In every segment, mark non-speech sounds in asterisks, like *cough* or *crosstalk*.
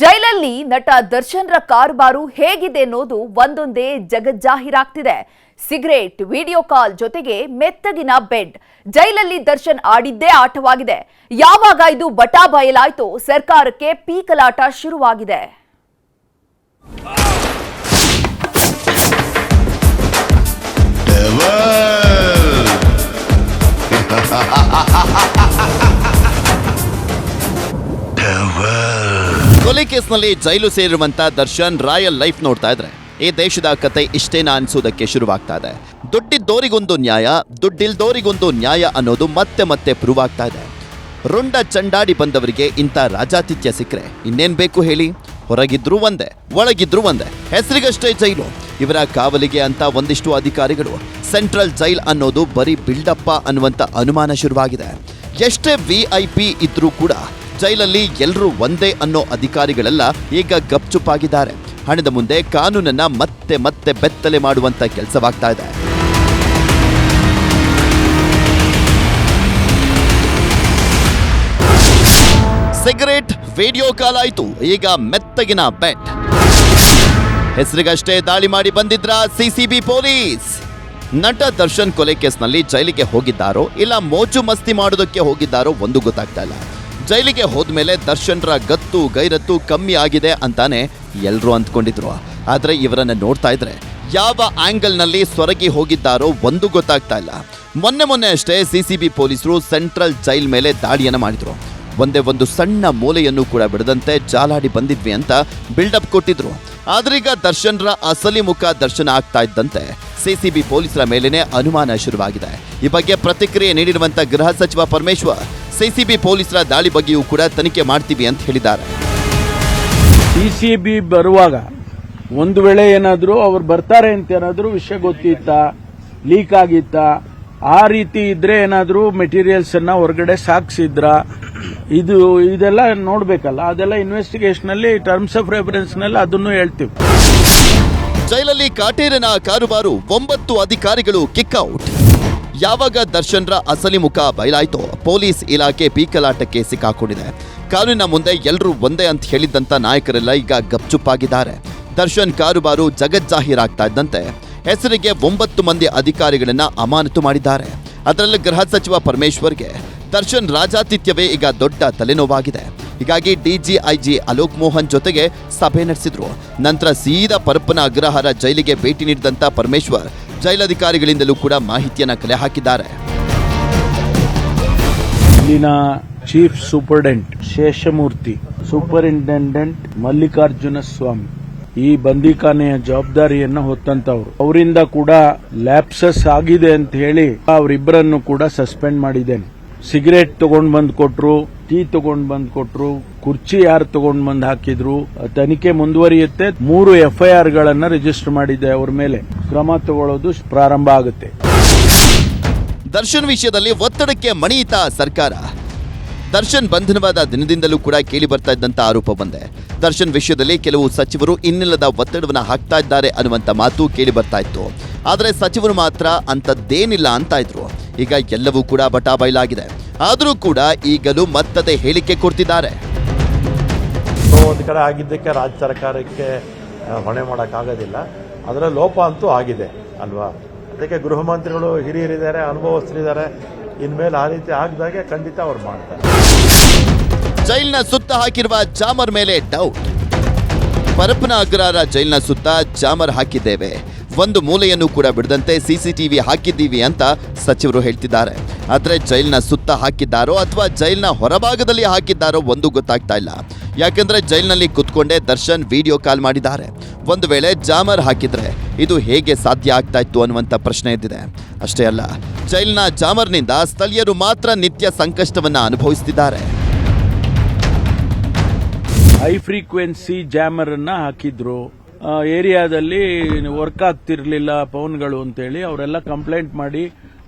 ಜೈಲಲ್ಲಿ ನಟ ದರ್ಶನ್ರ ಕಾರುಬಾರು ಹೇಗಿದೆ ಅನ್ನೋದು ಒಂದೊಂದೇ ಜಗಜ್ಜಾಹೀರಾಗ್ತಿದೆ. ಸಿಗರೇಟ್, ವಿಡಿಯೋ ಕಾಲ್ ಜೊತೆಗೆ ಮೆತ್ತಗಿನ ಬೆಡ್. ಜೈಲಲ್ಲಿ ದರ್ಶನ್ ಆಡಿದ್ದೇ ಆಟವಾಗಿದೆ. ಯಾವಾಗ ಇದು ಬಟಾ ಬಯಲಾಯ್ತೋ ಸರ್ಕಾರಕ್ಕೆ ಪೀಕಲಾಟ ಶುರುವಾಗಿದೆ. *laughs* ಕೊಲೆ ಕೇಸ್ನಲ್ಲಿ ಜೈಲು ಸೇರಿರುವಂತ ದರ್ಶನ್ ರಾಯಲ್ ಲೈಫ್ ನೋಡ್ತಾ ಇದ್ರೆ, ಈ ದೇಶದ ಕತೆ ಇಷ್ಟೇನ ಅನ್ಸೋದಕ್ಕೆ ಶುರುವಾಗ್ತಾ ಇದೆ. ದುಡ್ಡಿದ್ದೋರಿಗೊಂದು ನ್ಯಾಯ, ದುಡ್ಡಿಲ್ದೋರಿಗೊಂದು ನ್ಯಾಯ ಅನ್ನೋದು ಮತ್ತೆ ಮತ್ತೆ ಪ್ರೂವ್ ಆಗ್ತಾ ಇದೆ. ರುಂಡ ಚಂಡಾಡಿ ಬಂದವರಿಗೆ ಇಂಥ ರಾಜಾತಿಥ್ಯ ಸಿಕ್ಕರೆ ಇನ್ನೇನ್ ಬೇಕು ಹೇಳಿ? ಹೊರಗಿದ್ರು ಒಂದೇ, ಒಳಗಿದ್ರು ಒಂದೇ, ಹೆಸರಿಗಷ್ಟೇ ಜೈಲು. ಇವರ ಕಾವಲಿಗೆ ಅಂತ ಒಂದಿಷ್ಟು ಅಧಿಕಾರಿಗಳು ಸೆಂಟ್ರಲ್ ಜೈಲ್ ಅನ್ನೋದು ಬರೀ ಬಿಲ್ಡಪ್ಪ ಅನ್ನುವಂತ ಅನುಮಾನ ಶುರುವಾಗಿದೆ. ಎಷ್ಟೇ ವಿ ಐ ಪಿ ಇದ್ರೂ ಕೂಡ ಜೈಲಲ್ಲಿ ಎಲ್ಲರೂ ಒಂದೇ ಅನ್ನೋ ಅಧಿಕಾರಿಗಳೆಲ್ಲ ಈಗ ಗಪ್ಚುಪ್ಪಾಗಿದ್ದಾರೆ. ಹಣದ ಮುಂದೆ ಕಾನೂನನ್ನ ಮತ್ತೆ ಮತ್ತೆ ಬೆತ್ತಲೆ ಮಾಡುವಂತ ಕೆಲಸವಾಗ್ತಾ ಇದೆ. ಸಿಗರೇಟ್, ವಿಡಿಯೋ ಕಾಲ್ ಆಯ್ತು. ಈಗ ಮೆತ್ತಗಿನ ಬೆಟ್. ಹೆಸರಿಗಷ್ಟೇ ದಾಳಿ ಮಾಡಿ ಬಂದಿದ್ರ ಸಿಸಿಬಿ ಪೊಲೀಸ್. ನಟ ದರ್ಶನ್ ಕೊಲೆ ಕೇಸ್ನಲ್ಲಿ ಜೈಲಿಗೆ ಹೋಗಿದ್ದಾರೋ ಇಲ್ಲ ಮೋಜು ಮಸ್ತಿ ಮಾಡೋದಕ್ಕೆ ಹೋಗಿದ್ದಾರೋ ಒಂದು ಗೊತ್ತಾಗ್ತಾ ಇಲ್ಲ. ಜೈಲಿಗೆ ಹೋದ್ಮೇಲೆ ದರ್ಶನ್ರ ಗತ್ತು, ಗೈರತ್ತು ಕಮ್ಮಿ ಆಗಿದೆ ಅಂತಾನೆ ಎಲ್ಲರೂ ಅಂದ್ಕೊಂಡಿದ್ರು. ಆದರೆ ಇವರನ್ನ ನೋಡ್ತಾ ಇದ್ರೆ ಯಾವ ಆ್ಯಂಗಲ್ನಲ್ಲಿ ಸೊರಗಿ ಹೋಗಿದ್ದಾರೋ ಒಂದು ಗೊತ್ತಾಗ್ತಾ ಇಲ್ಲ. ಮೊನ್ನೆ ಮೊನ್ನೆ ಅಷ್ಟೇ ಸಿಸಿಬಿ ಪೊಲೀಸರು ಸೆಂಟ್ರಲ್ ಜೈಲ್ ಮೇಲೆ ದಾಳಿಯನ್ನು ಮಾಡಿದ್ರು. ಒಂದೇ ಒಂದು ಸಣ್ಣ ಮೂಲೆಯನ್ನು ಕೂಡ ಬಿಡದಂತೆ ಜಾಲಾಡಿ ಬಂದಿದ್ವಿ ಅಂತ ಬಿಲ್ಡಪ್ ಕೊಟ್ಟಿದ್ರು. ಆದ್ರೀಗ ದರ್ಶನ್ರ ಅಸಲಿ ಮುಖ ದರ್ಶನ ಆಗ್ತಾ ಇದ್ದಂತೆ ಸಿಸಿಬಿ ಪೊಲೀಸರ ಮೇಲೇನೆ ಅನುಮಾನ ಶುರುವಾಗಿದೆ. ಈ ಬಗ್ಗೆ ಪ್ರತಿಕ್ರಿಯೆ ನೀಡಿರುವಂತಹ ಗೃಹ ಸಚಿವ ಪರಮೇಶ್ವರ್ ಸಿಸಿಬಿ ಪೊಲೀಸರ ದಾಳಿ ಬಗ್ಗೆಯೂ ಕೂಡ ತನಿಖೆ ಮಾಡ್ತೀವಿ ಅಂತ ಹೇಳಿದ್ದಾರೆ. ಸಿಸಿಬಿ ಬರುವಾಗ ಒಂದು ವೇಳೆ ಏನಾದರೂ ಅವ್ರು ಬರ್ತಾರೆ ಅಂತ ಏನಾದರೂ ವಿಷಯ ಗೊತ್ತಿತ್ತಾ ಲೀಕ್ ಆಗಿತ್ತಾ ಆ ರೀತಿ ಇದ್ರೆ ಏನಾದರೂ ಮೆಟೀರಿಯಲ್ಸ್ ಅನ್ನ ಹೊರಗಡೆ ಸಾಕ್ಸಿದ್ರ ಇದು ಇದೆಲ್ಲ ನೋಡ್ಬೇಕಲ್ಲ ಅದೆಲ್ಲ ಇನ್ವೆಸ್ಟಿಗೇಷನ್ ಅಲ್ಲಿ ಟರ್ಮ್ಸ್ ಆಫ್ ರೆಫರೆನ್ಸ್ನಲ್ಲಿ ಅದನ್ನು ಹೇಳ್ತೀವಿ. ಜೈಲಲ್ಲಿ ಕಾಟೇರನ ಕಾರುಬಾರು ಒಂಬತ್ತು ಅಧಿಕಾರಿಗಳು ಕಿಕ್ಔಟ್ ಯಾವಾಗ ದರ್ಶನ್ರ ಅಸಲಿ ಮುಖ ಬಯಲಾಯ್ತೋ ಪೊಲೀಸ್ ಇಲಾಖೆ ಬೀಕಲಾಟಕ್ಕೆ ಸಿಕ್ಕಾಕೊಂಡಿದೆ. ಕಾನೂನಿನ ಮುಂದೆ ಎಲ್ಲರೂ ಒಂದೇ ಅಂತ ಹೇಳಿದ್ದಂತ ನಾಯಕರೆಲ್ಲ ಈಗ ಗಪ್ಚುಪ್ಪಾಗಿದ್ದಾರೆ. ದರ್ಶನ್ ಕಾರುಬಾರು ಜಗಜ್ಜಾಹೀರಾಗ್ತಾ ಇದ್ದಂತೆ ಹೆಸರಿಗೆ ಒಂಬತ್ತು ಮಂದಿ ಅಧಿಕಾರಿಗಳನ್ನ ಅಮಾನತು ಮಾಡಿದ್ದಾರೆ. ಅದರಲ್ಲಿ ಗೃಹ ಸಚಿವ ಪರಮೇಶ್ವರ್ಗೆ ದರ್ಶನ್ ರಾಜಾತಿಥ್ಯವೇ ಈಗ ದೊಡ್ಡ ತಲೆನೋವಾಗಿದೆ. ಹೀಗಾಗಿ ಡಿಜಿಐಜಿ ಅಲೋಕ್ ಮೋಹನ್ ಜೊತೆಗೆ ಸಭೆ ನಡೆಸಿದ್ರು. ನಂತರ ಸೀದಾ ಪರಪ್ಪನ ಅಗ್ರಹಾರ ಜೈಲಿಗೆ ಭೇಟಿ ನೀಡಿದಂತ ಪರಮೇಶ್ವರ್ ಜೈಲಧಿಕಾರಿಗಳಿಂದಲೂ ಕೂಡ ಮಾಹಿತಿಯನ್ನು ಕಲೆ ಹಾಕಿದ್ದಾರೆ. ಇಲ್ಲಿನ chief superintendent Seshamurthy, superintendent Mallikarjuna Swamy ಈ ಬಂದಿಖಾನೆಯ ಜವಾಬ್ದಾರಿಯನ್ನು ಹೊತ್ತಂತವ್ರು. ಅವರಿಂದ ಕೂಡ ಲ್ಯಾಪ್ಸಸ್ ಆಗಿದೆ ಅಂತ ಹೇಳಿ ಅವರಿಬ್ಬರನ್ನು ಕೂಡ ಸಸ್ಪೆಂಡ್ ಮಾಡಿದ್ದೇನೆ. ಸಿಗರೇಟ್ ತಗೊಂಡ್ ಬಂದ್ ಕೊಟ್ರು. ಟೀ ತಗೊಂಡ್ ಬಂದ್ ಕೊಟ್ರು, ಕುರ್ಚಿ ಯಾರು ತಗೊಂಡ್ ಬಂದ್ ಹಾಕಿದ್ರು, ತನಿಖೆ ಮುಂದುವರಿಯುತ್ತೆ. ಮೂರು ಎಫ್ಐಆರ್ ಗಳನ್ನ ರಿಜಿಸ್ಟರ್ ಮಾಡಿದೆ ಅವ್ರ ಮೇಲೆ. ಕ್ರಮ ತಗೊಳ್ಳೋದು ಪ್ರಾರಂಭ ಆಗುತ್ತೆ. ದರ್ಶನ್ ವಿಷಯದಲ್ಲಿ ಒತ್ತಡಕ್ಕೆ ಮಣಿಯಿತ ಸರ್ಕಾರ. ದರ್ಶನ್ ಬಂಧನವಾದ ದಿನದಿಂದಲೂ ಕೂಡ ಕೇಳಿ ಬರ್ತಾ ಇದ್ದಂತ ಆರೋಪ ಬಂದೆ. ದರ್ಶನ್ ವಿಷಯದಲ್ಲಿ ಕೆಲವು ಸಚಿವರು ಇನ್ನಿಲ್ಲದ ಒತ್ತಡವನ್ನು ಹಾಕ್ತಾ ಇದ್ದಾರೆ ಅನ್ನುವಂತ ಮಾತು ಕೇಳಿ ಬರ್ತಾ ಇತ್ತು. ಆದರೆ ಸಚಿವರು ಮಾತ್ರ ಅಂತದ್ದೇನಿಲ್ಲ ಅಂತ ಇದ್ರು. ಈಗ ಎಲ್ಲವೂ ಕೂಡ ಬಟಾ ಬಯಲಾಗಿದೆ ಆದರೂ ಕೂಡ ಈಗಲೂ ಮತ್ತದೇ ಹೇಳಿಕೆ ಕೊಡ್ತಿದ್ದಾರೆ. ಸೊ ಒಂದು ಕಡೆ ಆಗಿದ್ದಕ್ಕೆ ರಾಜ್ಯ ಸರ್ಕಾರಕ್ಕೆ ಹೊಣೆ ಮಾಡೋಕ್ಕಾಗೋದಿಲ್ಲ. ಅದರ ಲೋಪ ಅಂತೂ ಆಗಿದೆ ಅಲ್ವಾ? ಅದಕ್ಕೆ ಗೃಹ ಮಂತ್ರಿಗಳು ಹಿರಿಯರಿದ್ದಾರೆ ಅನುಭವಸ್ಥರಿದ್ದಾರೆ. ಇನ್ಮೇಲೆ ಆ ರೀತಿ ಆಗದಾಗೆ ಖಂಡಿತ ಅವ್ರು ಮಾಡ್ತಾರೆ. ಜೈಲ್ನ ಸುತ್ತ ಹಾಕಿರುವ ಜಾಮರ್ ಮೇಲೆ ಡೌಟ್ ಪರಪ್ಪನ ಅಗ್ರಹಾರ ಜೈಲ್ನ ಸುತ್ತ ಜಾಮರ್ ಹಾಕಿದ್ದೇವೆ. ಒಂದು ಮೂಲೆಯನ್ನು ಕೂಡ ಬಿಡದಂತೆ ಸಿಸಿಟಿವಿ ಹಾಕಿದ್ದೀವಿ ಅಂತ ಸಚಿವರು ಹೇಳ್ತಿದ್ದಾರೆ. ಆದರೆ ಜೈಲ್ನ ಸುತ್ತ ಹಾಕಿದ್ದಾರೋ ಅಥವಾ ಜೈಲ್ನ ಹೊರಭಾಗದಲ್ಲಿ ಹಾಕಿದ್ದಾರೋ ಒಂದು ಗೊತ್ತಾಗ್ತಾ ಇಲ್ಲ. ಯಾಕಂದ್ರೆ ಜೈಲ್ನಲ್ಲಿ ಕುತ್ಕೊಂಡೇ ದರ್ಶನ್ ವಿಡಿಯೋ ಕಾಲ್ ಮಾಡಿದ್ದಾರೆ. ಒಂದು ವೇಳೆ ಜಾಮರ್ ಹಾಕಿದ್ರೆ ಇದು ಹೇಗೆ ಸಾಧ್ಯ ಆಗ್ತಾ ಇತ್ತು ಅನ್ನುವಂಥ ಪ್ರಶ್ನೆ ಎದ್ದಿದೆ. ಅಷ್ಟೇ ಅಲ್ಲ, ಜೈಲ್ನ ಜಾಮರ್ನಿಂದ ಸ್ಥಳೀಯರು ಮಾತ್ರ ನಿತ್ಯ ಸಂಕಷ್ಟವನ್ನು ಅನುಭವಿಸುತ್ತಿದ್ದಾರೆ ಹೈ ಫ್ರೀಕ್ವೆನ್ಸಿ ಜಾಮರ್ ಅನ್ನ ಹಾಕಿದ್ರು. ಏರಿಯಾದಲ್ಲಿ ವರ್ಕ್ ಆಗ್ತಿರಲಿಲ್ಲ ಪವನ್ಗಳು ಅಂತೇಳಿ ಅವರೆಲ್ಲ ಕಂಪ್ಲೇಂಟ್ ಮಾಡಿ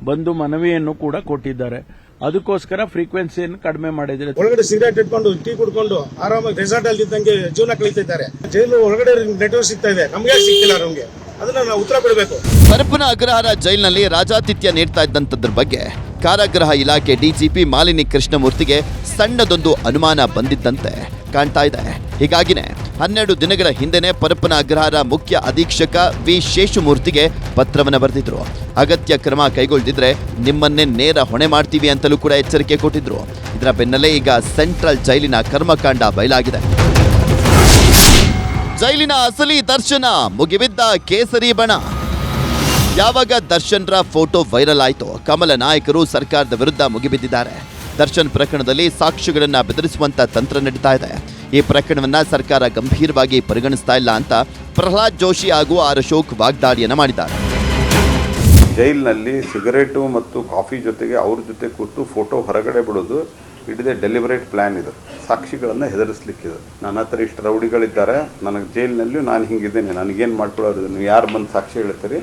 ಬಂದು ಮನವಿಯನ್ನು ಕೂಡ ಕೊಟ್ಟಿದ್ದಾರೆ. ಅದಕ್ಕೋಸ್ಕರ ಫ್ರೀಕ್ವೆನ್ಸಿಯನ್ನು ಕಡಿಮೆ ಮಾಡಿದ್ರೆ ಒಳಗಡೆ ಸಿಗರೇಟ್ ಇಟ್ಕೊಂಡು ಟೀ ಕುಡ್ಕೊಂಡು ಆರಾಮಾಗಿ ರೆಸಾರ್ಟ್ ಅಲ್ಲಿ ಇದ್ದಂಗೆ ಜೀವನ ಕಳೀತಿದ್ದಾರೆ. ಜೈಲು ಒಳಗಡೆ ನೆಟ್ವರ್ಕ್ ಸಿಗ್ತಾ ಇದೆ. ನಮ್ಗೆ ಸಿಗ್ತಿಲ್ಲ ನಮಗೆ ಅದನ್ನ ನಾವು ಉತ್ತರ ಕೊಡಬೇಕು. ಪರಪ್ಪನ ಅಗ್ರಹಾರ ಜೈಲಿನಲ್ಲಿ ರಾಜಾತಿಥ್ಯ ನೀಡ್ತಾ ಇದ್ದಂಥದ್ರ ಬಗ್ಗೆ ಕಾರಾಗೃಹ ಇಲಾಖೆ ಡಿಜಿಪಿ ಮಾಲಿನಿ ಕೃಷ್ಣಮೂರ್ತಿಗೆ ಸಣ್ಣದೊಂದು ಅನುಮಾನ ಬಂದಿದ್ದಂತೆ ಕಾಣ್ತಾ ಇದೆ. ಹೀಗಾಗಿನೇ ಹನ್ನೆರಡು ದಿನಗಳ ಹಿಂದೆನೆ ಪರಪ್ಪನ ಅಗ್ರಹಾರ ಮುಖ್ಯ ಅಧೀಕ್ಷಕ ವಿ. ಶೇಷಮೂರ್ತಿಗೆ ಪತ್ರವನ್ನು ಬರೆದಿದ್ರು. ಅಗತ್ಯ ಕ್ರಮ ಕೈಗೊಳ್ಳದಿದ್ರೆ ನಿಮ್ಮನ್ನೇ ನೇರ ಹೊಣೆ ಮಾಡ್ತೀವಿ ಅಂತಲೂ ಕೂಡ ಎಚ್ಚರಿಕೆ ಕೊಟ್ಟಿದ್ರು. ಇದರ ಬೆನ್ನಲ್ಲೇ ಈಗ ಸೆಂಟ್ರಲ್ ಜೈಲಿನ ಕರ್ಮಕಾಂಡ ಬಯಲಾಗಿದೆ. ಜೈಲಿನ ಅಸಲಿ ದರ್ಶನ ಮುಗಿಬಿದ್ದ ಕೇಸರಿ ಬಣ. ಯಾವಾಗ ದರ್ಶನ್ರ ಫೋಟೋ ವೈರಲ್ ಆಯಿತು, ಕಮಲ ನಾಯಕರು ಸರ್ಕಾರದ ವಿರುದ್ಧ ಮುಗಿಬಿದ್ದಿದ್ದಾರೆ. ದರ್ಶನ್ ಪ್ರಕರಣದಲ್ಲಿ ಸಾಕ್ಷಿಗಳನ್ನು ಬೆದರಿಸುವಂತ ತಂತ್ರ ನಡೀತಾ ಇದೆ. ಈ ಪ್ರಕರಣವನ್ನ ಸರ್ಕಾರ ಗಂಭೀರವಾಗಿ ಪರಿಗಣಿಸ್ತಾ ಇಲ್ಲ ಅಂತ ಪ್ರಹ್ಲಾದ್ ಜೋಶಿ ಹಾಗೂ ಆರ್ ಅಶೋಕ್ ವಾಗ್ದಾಳಿಯನ್ನ ಮಾಡಿದ್ದಾರೆ. ಜೈಲಿನಲ್ಲಿ ಸಿಗರೇಟು ಮತ್ತು ಕಾಫಿ ಜೊತೆಗೆ ಅವ್ರ ಜೊತೆ ಕೂತು ಫೋಟೋ ಹೊರಗಡೆ ಬಿಡೋದು it is a deliberate plan ಇದು. ಸಾಕ್ಷಿಗಳನ್ನು ಹೆದರಿಸ್ಲಿಕ್ಕಿದೆ. ನನ್ನ ಹತ್ರ ಇಷ್ಟು ರೌಡಿಗಳಿದ್ದಾರೆ. ನನಗೆ ಜೈಲಿನಲ್ಲಿ ನಾನು ಹಿಂಗಿದ್ದೇನೆ. ನನಗೇನು ಮಾಡ್ಕೊಳ್ಳೋದು? ನೀವು ಯಾರು ಬಂದು ಸಾಕ್ಷಿ ಹೇಳ್ತೀರಿ?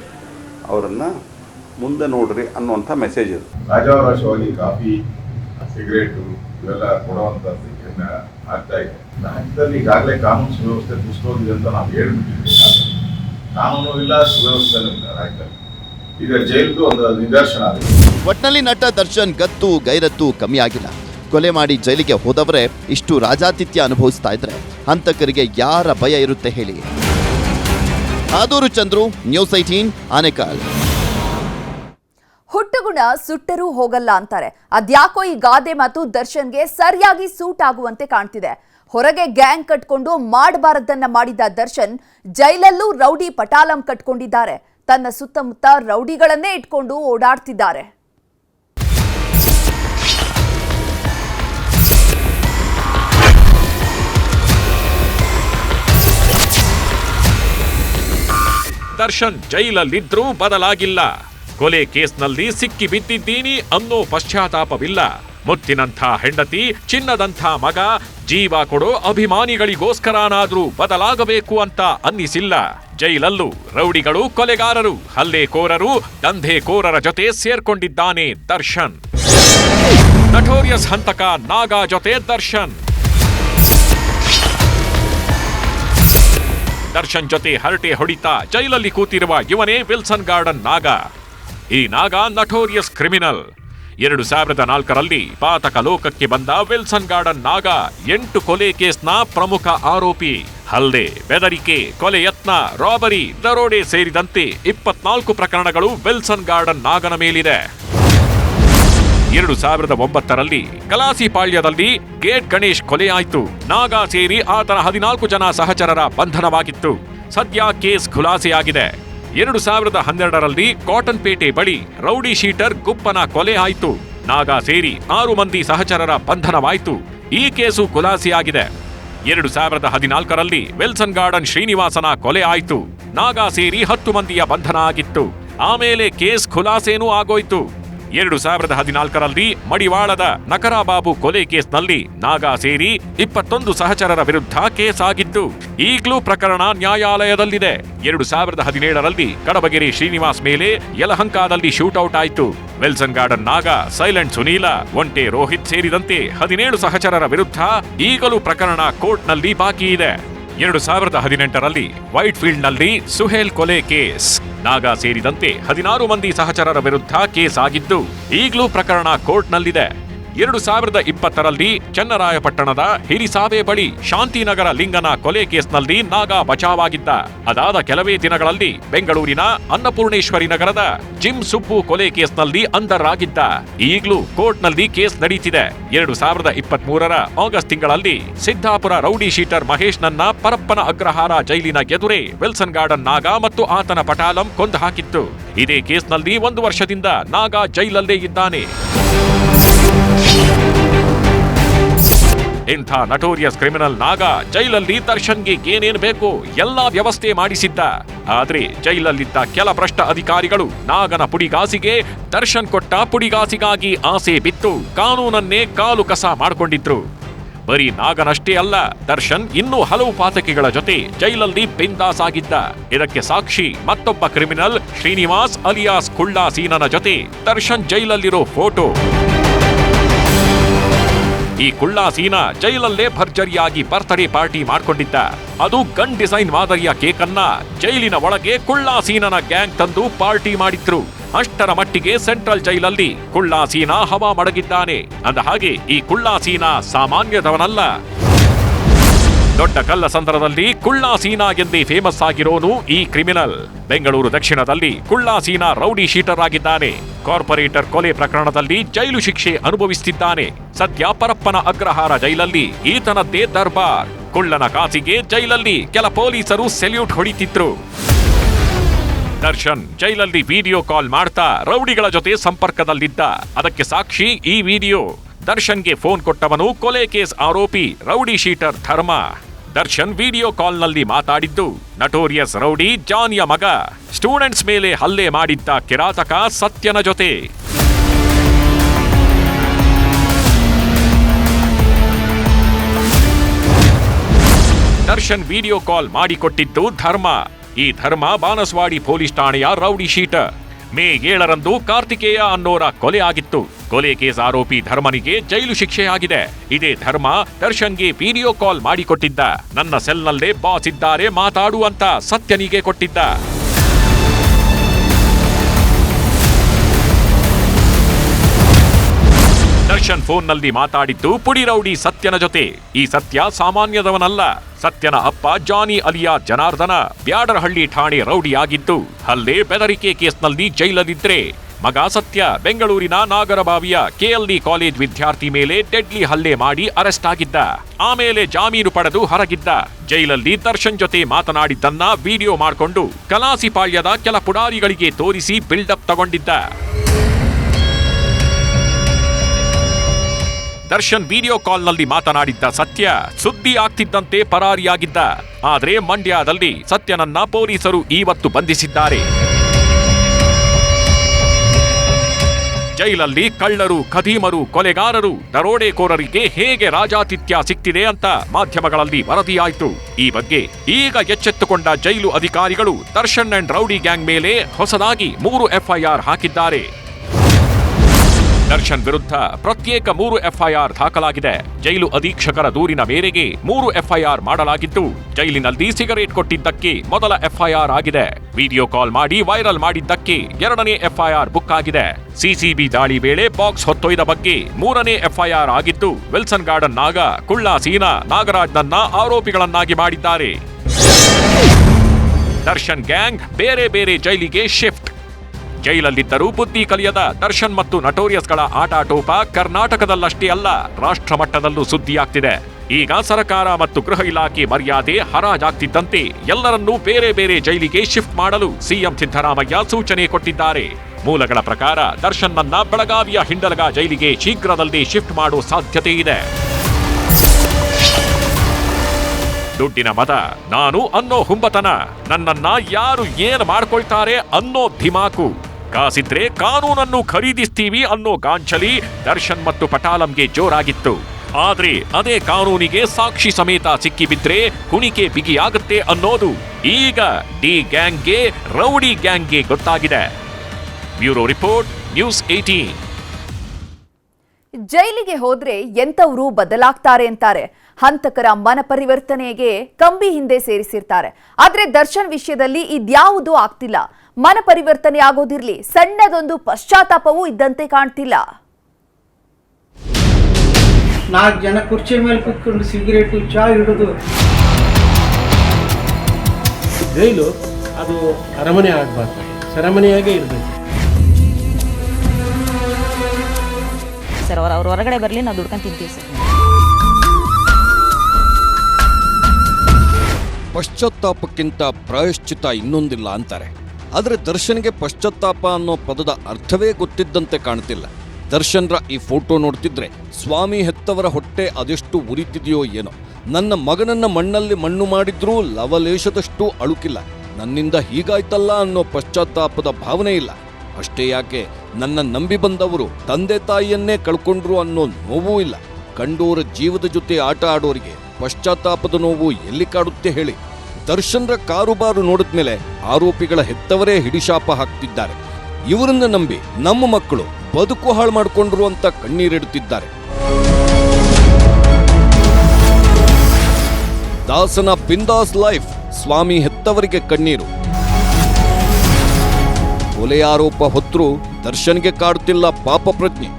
ಅವರನ್ನು ಮುಂದೆ ನೋಡ್ರಿ ಅನ್ನುವಂಥ ಮೆಸೇಜ್ ಇದು. ರಾಜಾವರಾಶವಾಗಿ ಕಾಫಿ ಸಿಗರೇಟು ಇವೆಲ್ಲ ಕೊಡುವಂತ ಆಗ್ತಾ ಇದೆ. ರಾಜ್ಯದಲ್ಲಿ ಈಗಾಗಲೇ ಕಾನೂನು ಸುವ್ಯವಸ್ಥೆ ಕುಸಿದೋಗಿದೆ ಅಂತ ನಾವು ಹೇಳ್ಬಿಟ್ಟಿದ್ದೀವಿ. ಕಾನೂನು ಇಲ್ಲ ಸುವ್ಯವಸ್ಥೆ ಇಲ್ಲ ರಾಜ್ಯದಲ್ಲಿ ಈಗ ಜೈಲ್ದು ಒಂದು ನಿದರ್ಶನ ಆಗಿದೆ. ಒಟ್ನಲ್ಲಿ ನಟ ದರ್ಶನ್ ಗತ್ತು, ಗೈರತ್ತು ಕಮ್ಮಿ ಆಗಿಲ್ಲ. ಕೊಲೆ ಮಾಡಿ ಜೈಲಿಗೆ ಹೋದವರೇ ಇಷ್ಟು ರಾಜಾತಿಥ್ಯ ಅನುಭವಿಸ್ತಾ ಇದ್ರೆ ಹಂತಕರಿಗೆ ಯಾರ ಭಯ ಇರುತ್ತೆ ಹೇಳಿ. Aduru Chandru, news eighteen Anekal. ಹುಟ್ಟುಗುಣ ಸುಟ್ಟರೂ ಹೋಗಲ್ಲ ಅಂತಾರೆ. ಅದ್ಯಾಕೋ ಈ ಗಾದೆ ಮಾತು ದರ್ಶನ್ಗೆ ಸರಿಯಾಗಿ ಸೂಟ್ ಆಗುವಂತೆ ಕಾಣ್ತಿದೆ. ಹೊರಗೆ ಗ್ಯಾಂಗ್ ಕಟ್ಕೊಂಡು ಮಾಡಬಾರದನ್ನ ಮಾಡಿದ ದರ್ಶನ್ ಜೈಲಲ್ಲೂ ರೌಡಿ ಪಟಾಲಂ ಕಟ್ಕೊಂಡಿದ್ದಾರೆ. ತನ್ನ ಸುತ್ತಮುತ್ತ ರೌಡಿಗಳನ್ನೇ ಇಟ್ಕೊಂಡು ಓಡಾಡ್ತಿದ್ದಾರೆ. ದರ್ಶನ್ ಜೈಲಲ್ಲಿದ್ರೂ ಬದಲಾಗಿಲ್ಲ. ಕೊಲೆ ಕೇಸ್ನಲ್ಲಿ ಸಿಕ್ಕಿ ಬಿದ್ದಿದ್ದೀನಿ ಅನ್ನೋ ಪಶ್ಚಾತ್ತಾಪವಿಲ್ಲ. ಮುತ್ತಿನಂಥ ಹೆಂಡತಿ, ಚಿನ್ನದಂಥ ಮಗ, ಜೀವ ಕೊಡೋ ಅಭಿಮಾನಿಗಳಿಗೋಸ್ಕರನಾದ್ರೂ ಬದಲಾಗಬೇಕು ಅಂತ ಅನ್ನಿಸಿಲ್ಲ. ಜೈಲಲ್ಲೂ ರೌಡಿಗಳು, ಕೊಲೆಗಾರರು, ಹಲ್ಲೆಕೋರರು, ದಂಧೆಕೋರರ ಜೊತೆ ಸೇರ್ಕೊಂಡಿದ್ದಾನೆ ದರ್ಶನ್. ನಟೋರಿಯಸ್ ಹಂತಕ ನಾಗಾ ಜೊತೆ ದರ್ಶನ್. ದರ್ಶನ್ ಜೊತೆ ಹರಟೆ ಹೊಡಿತಾ ಜೈಲಲ್ಲಿ ಕೂತಿರುವ ಇವನೇ ವಿಲ್ಸನ್ ಗಾರ್ಡನ್ ನಾಗ. ಈ ನಾಗ ನಟೋರಿಯಸ್ ಕ್ರಿಮಿನಲ್ ಎರಡು ಸಾವಿರದ ನಾಲ್ಕರಲ್ಲಿ ಪಾತಕ ಲೋಕಕ್ಕೆ ಬಂದ ವಿಲ್ಸನ್ ಗಾರ್ಡನ್ ನಾಗ ಎಂಟು ಕೊಲೆ ಕೇಸ್ನ ಪ್ರಮುಖ ಆರೋಪಿ. ಹಲ್ಲೆ ಬೆದರಿಕೆ, ಕೊಲೆ ಯತ್ನ, ರಾಬರಿ, ದರೋಡೆ ಸೇರಿದಂತೆ ಇಪ್ಪತ್ನಾಲ್ಕು ಪ್ರಕರಣಗಳು ವಿಲ್ಸನ್ ಗಾರ್ಡನ್ ನಾಗನ ಮೇಲಿದೆ. ಎರಡು ಸಾವಿರದ ಒಂಬತ್ತರಲ್ಲಿ ಕಲಾಸಿಪಾಳ್ಯದಲ್ಲಿ ಗೇಟ್ ಗಣೇಶ್ ಕೊಲೆಯಾಯಿತು ನಾಗಾ ಸೇರಿ ಆತನ ಹದಿನಾಲ್ಕು ಜನ ಸಹಚರರ ಬಂಧನವಾಗಿತ್ತು. ಸದ್ಯ ಕೇಸ್ ಖುಲಾಸೆಯಾಗಿದೆ. ಎರಡು ಸಾವಿರದ ಹನ್ನೆರಡರಲ್ಲಿ ಕಾಟನ್ ಪೇಟೆ ಬಳಿ ರೌಡಿ ಶೀಟರ್ ಗುಪ್ಪನ ಕೊಲೆ ಆಯಿತು. ನಾಗಾ ಸೇರಿ ಆರು ಮಂದಿ ಸಹಚರರ ಬಂಧನವಾಯಿತು. ಈ ಕೇಸು ಖುಲಾಸೆಯಾಗಿದೆ. ಎರಡು ಸಾವಿರದ ಹದಿನಾಲ್ಕರಲ್ಲಿ ವೆಲ್ಸನ್ ಗಾರ್ಡನ್ ಶ್ರೀನಿವಾಸನ ಕೊಲೆ ಆಯಿತು. ನಾಗಾ ಸೇರಿ ಹತ್ತು ಮಂದಿಯ ಬಂಧನ ಆಗಿತ್ತು. ಆಮೇಲೆ ಕೇಸ್ ಖುಲಾಸೇನೂ ಆಗೋಯ್ತು. ಎರಡು ಸಾವಿರದ ಹದಿನಾಲ್ಕರಲ್ಲಿ ಮಡಿವಾಳದ ನಕರಾಬಾಬು ಕೊಲೆ ಕೇಸ್ನಲ್ಲಿ ನಾಗಾ ಸೇರಿ ಇಪ್ಪತ್ತೊಂದು ಸಹಚರರ ವಿರುದ್ಧ ಕೇಸ್ ಆಗಿದ್ದು ಈಗಲೂ ಪ್ರಕರಣ ನ್ಯಾಯಾಲಯದಲ್ಲಿದೆ. ಎರಡು ಸಾವಿರದ ಹದಿನೇಳರಲ್ಲಿ ಕಡಬಗೆರೆ ಶ್ರೀನಿವಾಸ್ ಮೇಲೆ ಯಲಹಂಕಾದಲ್ಲಿ ಶೂಟೌಟ್ ಆಯಿತು. Wilson garden Naga, silent Sunila, ಒಂಟೆ ರೋಹಿತ್ ಸೇರಿದಂತೆ ಹದಿನೇಳು ಸಹಚರರ ವಿರುದ್ಧ ಈಗಲೂ ಪ್ರಕರಣ ಕೋರ್ಟ್ನಲ್ಲಿ ಬಾಕಿ ಇದೆ. ಎರಡು ಸಾವಿರದ ಹದಿನೆಂಟರಲ್ಲಿ ವೈಟ್ ಫೀಲ್ಡ್ನಲ್ಲಿ ಸುಹೇಲ್ ಕೊಲೆ ಕೇಸ್. ನಾಗಾ ಸೇರಿದಂತೆ ಹದಿನಾರು ಮಂದಿ ಸಹಚರರ ವಿರುದ್ಧ ಕೇಸ್ ಆಗಿದ್ದು, ಈಗಲೂ ಪ್ರಕರಣ ಕೋರ್ಟ್ನಲ್ಲಿದೆ. ಎರಡು ಸಾವಿರದ ಇಪ್ಪತ್ತರಲ್ಲಿ ಚನ್ನರಾಯಪಟ್ಟಣದ ಹಿರಿಸಾವೆ ಬಳಿ ಶಾಂತಿನಗರ ಲಿಂಗನ ಕೊಲೆ ಕೇಸ್ನಲ್ಲಿ ನಾಗಾ ಬಚಾವಾಗಿದ್ದ. ಅದಾದ ಕೆಲವೇ ದಿನಗಳಲ್ಲಿ ಬೆಂಗಳೂರಿನ ಅನ್ನಪೂರ್ಣೇಶ್ವರಿ ನಗರದ ಜಿಮ್ ಸುಬ್ಬು ಕೊಲೆ ಕೇಸ್ನಲ್ಲಿ ಅಂಧರಾಗಿದ್ದ. ಈಗಲೂ ಕೋರ್ಟ್ನಲ್ಲಿ ಕೇಸ್ ನಡೆಯುತ್ತಿದೆ ಎರಡು ಸಾವಿರದ ಇಪ್ಪತ್ತ್ ಮೂರರ ಆಗಸ್ಟ್ ತಿಂಗಳಲ್ಲಿ ಸಿದ್ದಾಪುರ ರೌಡಿ ಶೀಟರ್ ಮಹೇಶ್ ನನ್ನ ಪರಪ್ಪನ ಅಗ್ರಹಾರ ಜೈಲಿನ ಎದುರೇ ವಿಲ್ಸನ್ ಗಾರ್ಡನ್ ನಾಗ ಮತ್ತು ಆತನ ಪಟಾಲಂ ಕೊಂದು ಹಾಕಿತ್ತು. ಇದೇ ಕೇಸ್ನಲ್ಲಿ ಒಂದು ವರ್ಷದಿಂದ ನಾಗ ಜೈಲಲ್ಲೇ ಇದ್ದಾನೆ. ಇಂಥ ನಟೋರಿಯಸ್ ಕ್ರಿಮಿನಲ್ ನಾಗ ಜೈಲಲ್ಲಿ ದರ್ಶನ್ಗೆ ಏನೇನು ಬೇಕು ಎಲ್ಲಾ ವ್ಯವಸ್ಥೆ ಮಾಡಿಸಿದ್ದ. ಆದ್ರೆ ಜೈಲಲ್ಲಿದ್ದ ಕೆಲ ಭ್ರಷ್ಟ ಅಧಿಕಾರಿಗಳು ನಾಗನ ಪುಡಿಗಾಸಿಗೆ ದರ್ಶನ್ ಕೊಟ್ಟ ಪುಡಿಗಾಸಿಗಾಗಿ ಆಸೆ ಬಿತ್ತು, ಕಾನೂನನ್ನೇ ಕಾಲು ಕಸ ಮಾಡಿಕೊಂಡಿದ್ರು. ಬರೀ ನಾಗನಷ್ಟೇ ಅಲ್ಲ, ದರ್ಶನ್ ಇನ್ನೂ ಹಲವು ಪಾತಕಿಗಳ ಜೊತೆ ಜೈಲಲ್ಲಿ ಬಿಂದಾಸ್ ಆಗಿದ್ದ. ಇದಕ್ಕೆ ಸಾಕ್ಷಿ ಮತ್ತೊಬ್ಬ ಕ್ರಿಮಿನಲ್ ಶ್ರೀನಿವಾಸ್ ಅಲಿಯಾಸ್ ಕುಳ್ಳಾ ಸೀನನ ಜೊತೆ ದರ್ಶನ್ ಜೈಲಲ್ಲಿರೋ ಫೋಟೋ ಈ ಕುಳ್ಳಾ ಸೀನಾ ಜೈಲಲ್ಲೇ ಭರ್ಜರಿಯಾಗಿ ಬರ್ತ್ಡೇ ಪಾರ್ಟಿ ಮಾಡ್ಕೊಂಡಿದ್ದ. ಅದು ಗನ್ ಡಿಸೈನ್ ಮಾದರಿಯ ಕೇಕ್ ಅನ್ನ ಜೈಲಿನ ಒಳಗೆ ಕುಳ್ಳಾ ಸೀನನ ಗ್ಯಾಂಗ್ ತಂದು ಪಾರ್ಟಿ ಮಾಡಿದ್ರು. ಅಷ್ಟರ ಮಟ್ಟಿಗೆ ಸೆಂಟ್ರಲ್ ಜೈಲಲ್ಲಿ ಕುಳ್ಳಾ ಸೀನಾ ಹವಾ ಮಡಗಿದ್ದಾನೆ. ಅಂದ ಹಾಗೆ ಈ ಕುಳ್ಳಾ ಸೀನಾ ಸಾಮಾನ್ಯದವನಲ್ಲ. ದೊಡ್ಡ ಕಲ್ಲ ಸಂದರದಲ್ಲಿ ಕುಳ್ಳಾಸೀನಾ ಎಂದೇ ಫೇಮಸ್ ಆಗಿರೋನು ಈ ಕ್ರಿಮಿನಲ್ ಬೆಂಗಳೂರು ದಕ್ಷಿಣದಲ್ಲಿ ಕುಳ್ಳಾಸೀನಾ ರೌಡಿ ಶೀಟರ್ ಆಗಿದ್ದಾನೆ. ಕಾರ್ಪೊರೇಟರ್ ಕೊಲೆ ಪ್ರಕರಣದಲ್ಲಿ ಜೈಲು ಶಿಕ್ಷೆ ಅನುಭವಿಸುತ್ತಿದ್ದಾನೆ ಸದ್ಯ ಪರಪ್ಪನ ಅಗ್ರಹಾರ ಜೈಲಲ್ಲಿ, ಈತನದ್ದೇ ದರ್ಬಾರ್. ಕುಳ್ಳನ ಕಾಸಿಗೆ ಜೈಲಲ್ಲಿ ಕೆಲ ಪೊಲೀಸರು ಸೆಲ್ಯೂಟ್ ಹೊಡಿತಿದ್ರು. ದರ್ಶನ್ ಜೈಲಲ್ಲಿ ವಿಡಿಯೋ ಕಾಲ್ ಮಾಡ್ತಾ ರೌಡಿಗಳ ಜೊತೆ ಸಂಪರ್ಕದಲ್ಲಿದ್ದ. ಅದಕ್ಕೆ ಸಾಕ್ಷಿ ಈ ವಿಡಿಯೋ ದರ್ಶನ್ಗೆ ಫೋನ್ ಕೊಟ್ಟವನು ಕೊಲೆ ಕೇಸ್ ಆರೋಪಿ ರೌಡಿ ಶೀಟರ್ ಧರ್ಮ. ದರ್ಶನ್ ವಿಡಿಯೋ ಕಾಲ್ನಲ್ಲಿ ಮಾತಾಡಿದ್ದು, ನಟೋರಿಯಸ್ ರೌಡಿ ಜಾನಿಯ ಮಗ. ಸ್ಟೂಡೆಂಟ್ಸ್ ಮೇಲೆ ಹಲ್ಲೆ ಮಾಡಿದ್ದ ಕಿರಾತಕ ಸತ್ಯನ ಜೊತೆ. Darshan video call ಮಾಡಿಕೊಟ್ಟಿದ್ದು Dharma. ಈ ಧರ್ಮ ಬಾನಸ್ವಾಡಿ ಪೊಲೀಸ್ ಠಾಣೆಯ ರೌಡಿ ಶೀಟರ್. ಮೇ ಏಳರಂದು ಕಾರ್ತಿಕೇಯ ಅನ್ನೋರ ಕೊಲೆ ಆಗಿತ್ತು. ಕೊಲೆ ಕೇಸ್ ಆರೋಪಿ ಧರ್ಮನಿಗೆ ಜೈಲು ಶಿಕ್ಷೆಯಾಗಿದೆ ಇದೇ ಧರ್ಮ ದರ್ಶನ್ಗೆ ವಿಡಿಯೋ ಕಾಲ್ ಮಾಡಿಕೊಟ್ಟಿದ್ದ. ನನ್ನ ಸೆಲ್ನಲ್ಲೇ ಬಾಸ್ ಇದ್ದಾರೆ ಮಾತಾಡುವಂತ ಸತ್ಯನಿಗೆ ಕೊಟ್ಟಿದ್ದ. ದರ್ಶನ್ ಫೋನ್ನಲ್ಲಿ ಮಾತಾಡಿದ್ದು, ಪುಡಿ ರೌಡಿ ಸತ್ಯನ ಜೊತೆ. ಈ ಸತ್ಯ ಸಾಮಾನ್ಯದವನಲ್ಲ. ಸತ್ಯನ ಅಪ್ಪ ಜಾನಿ ಅಲಿಯಾ ಜನಾರ್ದನ, ಬ್ಯಾಡರಹಳ್ಳಿ ಠಾಣೆ ರೌಡಿಯಾಗಿದ್ದು, ಹಲ್ಲೆ ಬೆದರಿಕೆ ಕೇಸ್ನಲ್ಲಿ ಜೈಲಲ್ಲಿದ್ರೆ. ಮಗ ಸತ್ಯ ಬೆಂಗಳೂರಿನ ನಾಗರಬಾವಿಯ ಕೆಎಲ್ಡಿ ಕಾಲೇಜ್ ವಿದ್ಯಾರ್ಥಿ ಮೇಲೆ ಡೆಡ್ಲಿ ಹಲ್ಲೆ ಮಾಡಿ ಅರೆಸ್ಟ್ ಆಗಿದ್ದ. ಆಮೇಲೆ ಜಾಮೀನು ಪಡೆದು ಹೊರಗಿದ್ದ. ಜೈಲಲ್ಲಿ ದರ್ಶನ್ ಜೊತೆ ಮಾತನಾಡಿದ್ದನ್ನ ವಿಡಿಯೋ ಮಾಡಿಕೊಂಡು ಕಲಾಸಿಪಾಳ್ಯದ ಕೆಲ ಪುಡಾರಿಗಳಿಗೆ ತೋರಿಸಿ ಬಿಲ್ಡಪ್ ತಗೊಂಡಿದ್ದ. ದರ್ಶನ್ ವಿಡಿಯೋ ಕಾಲ್ನಲ್ಲಿ ಮಾತನಾಡಿದ್ದ ಸತ್ಯ, ಸುದ್ದಿ ಆಗ್ತಿದ್ದಂತೆ ಪರಾರಿಯಾಗಿದ್ದ. ಆದರೆ ಮಂಡ್ಯದಲ್ಲಿ ಸತ್ಯನನ್ನ ಪೊಲೀಸರು ಇವತ್ತು ಬಂಧಿಸಿದ್ದಾರೆ. ಜೈಲಲ್ಲಿ ಕಳ್ಳರು, ಖದೀಮರು, ಕೊಲೆಗಾರರು, ದರೋಡೆಕೋರರಿಗೆ ಹೇಗೆ ರಾಜಾತಿಥ್ಯ ಸಿಕ್ತಿದೆ ಅಂತ ಮಾಧ್ಯಮಗಳಲ್ಲಿ ವರದಿಯಾಯಿತು. ಈ ಬಗ್ಗೆ ಈಗ ಎಚ್ಚೆತ್ತುಕೊಂಡ ಜೈಲು ಅಧಿಕಾರಿಗಳು ದರ್ಶನ್ ಅಂಡ್ ರೌಡಿ ಗ್ಯಾಂಗ್ ಮೇಲೆ ಹೊಸದಾಗಿ ಮೂರು ಎಫ್ಐಆರ್ ಹಾಕಿದ್ದಾರೆ. ದರ್ಶನ್ ವಿರುದ್ಧ ಪ್ರತ್ಯೇಕ ಮೂರು ಎಫ್ಐಆರ್ ದಾಖಲಾಗಿದೆ. ಜೈಲು ಅಧೀಕ್ಷಕರ ದೂರಿನ ಮೇರೆಗೆ ಮೂರು ಎಫ್ಐಆರ್ ಮಾಡಲಾಗಿದ್ದು, ಜೈಲಿನಲ್ಲಿ ಸಿಗರೇಟ್ ಕೊಟ್ಟಿದ್ದಕ್ಕೆ ಮೊದಲ ಎಫ್ಐಆರ್ ಆಗಿದೆ. ವಿಡಿಯೋ ಕಾಲ್ ಮಾಡಿ ವೈರಲ್ ಮಾಡಿದ್ದಕ್ಕೆ ಎರಡನೇ ಎಫ್ಐಆರ್ ಬುಕ್ ಆಗಿದೆ. ಸಿಸಿಬಿ ದಾಳಿ ವೇಳೆ ಬಾಕ್ಸ್ ಹೊತ್ತೊಯ್ದ ಬಗ್ಗೆ ಮೂರನೇ ಎಫ್ಐಆರ್ ಆಗಿದ್ದು, ವಿಲ್ಸನ್ ಗಾರ್ಡನ್ ನಾಗ ಕುಳ್ಳಾ ಸೀನಾ ನಾಗರಾಜ್ನನ್ನ ಆರೋಪಿಗಳನ್ನಾಗಿ ಮಾಡಿದ್ದಾರೆ. ದರ್ಶನ್ ಗ್ಯಾಂಗ್ ಬೇರೆ ಬೇರೆ ಜೈಲಿಗೆ ಶಿಫ್ಟ್ ಜೈಲಲ್ಲಿದ್ದರೂ ಬುದ್ಧಿ ಕಲಿಯದ ದರ್ಶನ್ ಮತ್ತು ನಟೋರಿಯಸ್ಗಳ ಆಟಾಟೋಪ ಕರ್ನಾಟಕದಲ್ಲಷ್ಟೇ ಅಲ್ಲ ರಾಷ್ಟ್ರ ಮಟ್ಟದಲ್ಲೂ ಸುದ್ದಿಯಾಗ್ತಿದೆ. ಈಗ ಸರಕಾರ ಮತ್ತು ಗೃಹ ಇಲಾಖೆ ಮರ್ಯಾದೆ ಹರಾಜಾಗ್ತಿದ್ದಂತೆ ಎಲ್ಲರನ್ನೂ ಬೇರೆ ಬೇರೆ ಜೈಲಿಗೆ ಶಿಫ್ಟ್ ಮಾಡಲು ಸಿಎಂ ಸಿದ್ದರಾಮಯ್ಯ ಸೂಚನೆ ಕೊಟ್ಟಿದ್ದಾರೆ. ಮೂಲಗಳ ಪ್ರಕಾರ ದರ್ಶನ್ನನ್ನ ಬೆಳಗಾವಿಯ ಹಿಂಡಲಗ ಜೈಲಿಗೆ ಶೀಘ್ರದಲ್ಲಿ ಶಿಫ್ಟ್ ಮಾಡೋ ಸಾಧ್ಯತೆ ಇದೆ. ದುಡ್ಡಿನ ಮದ, ನಾನು ಅನ್ನೋ ಹುಂಬತನ, ನನ್ನನ್ನ ಯಾರು ಏನು ಮಾಡ್ಕೊಳ್ತಾರೆ ಅನ್ನೋ ಧಿಮಾಕು ಕಾಸಿದ್ರೆ ಕಾನೂನನ್ನು ಖರೀದಿಸ್ತೀವಿ ಅನ್ನೋ ಗಾಂಚಲಿ, ದರ್ಶನ್ ಮತ್ತು ಪಟಾಲಂಗೆ ಜೋರಾಗಿತ್ತು. ಆದ್ರೆ ಅದೇ ಕಾನೂನಿಗೆ ಸಾಕ್ಷಿ ಸಮೇತ ಸಿಕ್ಕಿಬಿದ್ರೆ ಕುಣಿಕೆ ಬಿಗಿಯಾಗುತ್ತೆ ಅನ್ನೋದು ಈಗ ಡಿ ಗ್ಯಾಂಗ್ಗೆ, ರೌಡಿ ಗ್ಯಾಂಗ್ಗೆ ಗೊತ್ತಾಗಿದೆ. ಬ್ಯೂರೋ ರಿಪೋರ್ಟ್, ನ್ಯೂಸ್ ಏಟೀನ್ ಜೈಲಿಗೆ ಹೋದ್ರೆ ಎಂಥವರು ಬದಲಾಗ್ತಾರೆ ಅಂತಾರೆ. ಹಂತಕರ ಮನ ಪರಿವರ್ತನೆಗೆ ಕಂಬಿ ಹಿಂದೆ ಸೇರಿಸಿರ್ತಾರೆ. ಆದ್ರೆ ದರ್ಶನ್ ವಿಷಯದಲ್ಲಿ ಇದ್ಯಾವುದೂ ಆಗ್ತಿಲ್ಲ. ಮನ ಪರಿವರ್ತನೆ ಆಗೋದಿರಲಿ ಸಣ್ಣದೊಂದು ಪಶ್ಚಾತ್ತಾಪವೂ ಇದ್ದಂತೆ ಕಾಣ್ತಿಲ್ಲ. ನಾಲ್ಕು ಜನ ಕುರ್ಚಿ ಮೇಲೆ ಕುತ್ಕೊಂಡು ಸಿಗರೇಟು ಚಾ ಹಿಡಿದು. ಜೈಲು ಅದು ಅರಮನೆ ಆಗಬಾರ್ದು. ಸರಮನೆಯಾಗೆ ಇರಬೇಕು. ಸರ್ ಅವ್ರು ಅವ್ರ ಹೊರಗಡೆ ಬರಲಿ ನಾವು ದುಡ್ಕೊಂಡು ತಿಂತೀವಿ ಸರ್. ಪಶ್ಚಾತ್ತಾಪಕ್ಕಿಂತ ಪ್ರಾಯಶ್ಚಿತ ಇನ್ನೊಂದಿಲ್ಲ ಅಂತಾರೆ. ಆದರೆ ದರ್ಶನ್ಗೆ ಪಶ್ಚಾತ್ತಾಪ ಅನ್ನೋ ಪದದ ಅರ್ಥವೇ ಗೊತ್ತಿದ್ದಂತೆ ಕಾಣ್ತಿಲ್ಲ. ದರ್ಶನ್ರ ಈ ಫೋಟೋ ನೋಡ್ತಿದ್ರೆ, ಸ್ವಾಮಿ ಹೆತ್ತವರ ಹೊಟ್ಟೆ ಅದೆಷ್ಟು ಉರಿತಿದೆಯೋ ಏನೋ. ನನ್ನ ಮಗನನ್ನ ಮಣ್ಣಲ್ಲಿ ಮಣ್ಣು ಮಾಡಿದ್ರೂ ಲವಲೇಶದಷ್ಟು ಅಳುಕಿಲ್ಲ. ನನ್ನಿಂದ ಹೀಗಾಯ್ತಲ್ಲ ಅನ್ನೋ ಪಶ್ಚಾತ್ತಾಪದ ಭಾವನೆ ಇಲ್ಲ. ಅಷ್ಟೇ ಯಾಕೆ, ನನ್ನ ನಂಬಿ ಬಂದವರು ತಂದೆ ತಾಯಿಯನ್ನೇ ಕಳ್ಕೊಂಡ್ರು ಅನ್ನೋ ನೋವೂ ಇಲ್ಲ. ಕಂಡೋರ ಜೀವದ ಜೊತೆ ಆಟ ಆಡೋರಿಗೆ ಪಶ್ಚಾತ್ತಾಪದ ನೋವು ಎಲ್ಲಿ ಕಾಡುತ್ತೆ ಹೇಳಿ. ದರ್ಶನ್ರ ಕಾರುಬಾರು ನೋಡಿದ್ಮೇಲೆ ಆರೋಪಿಗಳ ಹೆತ್ತವರೇ ಹಿಡಿಶಾಪ ಹಾಕ್ತಿದ್ದಾರೆ. ಇವರನ್ನ ನಂಬಿ ನಮ್ಮ ಮಕ್ಕಳು ಬದುಕು ಹಾಳು ಮಾಡಿಕೊಂಡ್ರು ಅಂತ ಕಣ್ಣೀರಿಡುತ್ತಿದ್ದಾರೆ ದಾಸನ ಬಿಂದಾಸ್ ಲೈಫ್ ಸ್ವಾಮಿ ಹೆತ್ತವರಿಗೆ ಕಣ್ಣೀರು. ಕೊಲೆ ಆರೋಪ ಹೊತ್ತರೂ ದರ್ಶನ್ಗೆ ಕಾಡುತ್ತಿಲ್ಲ ಪಾಪ ಪ್ರಜ್ಞೆ.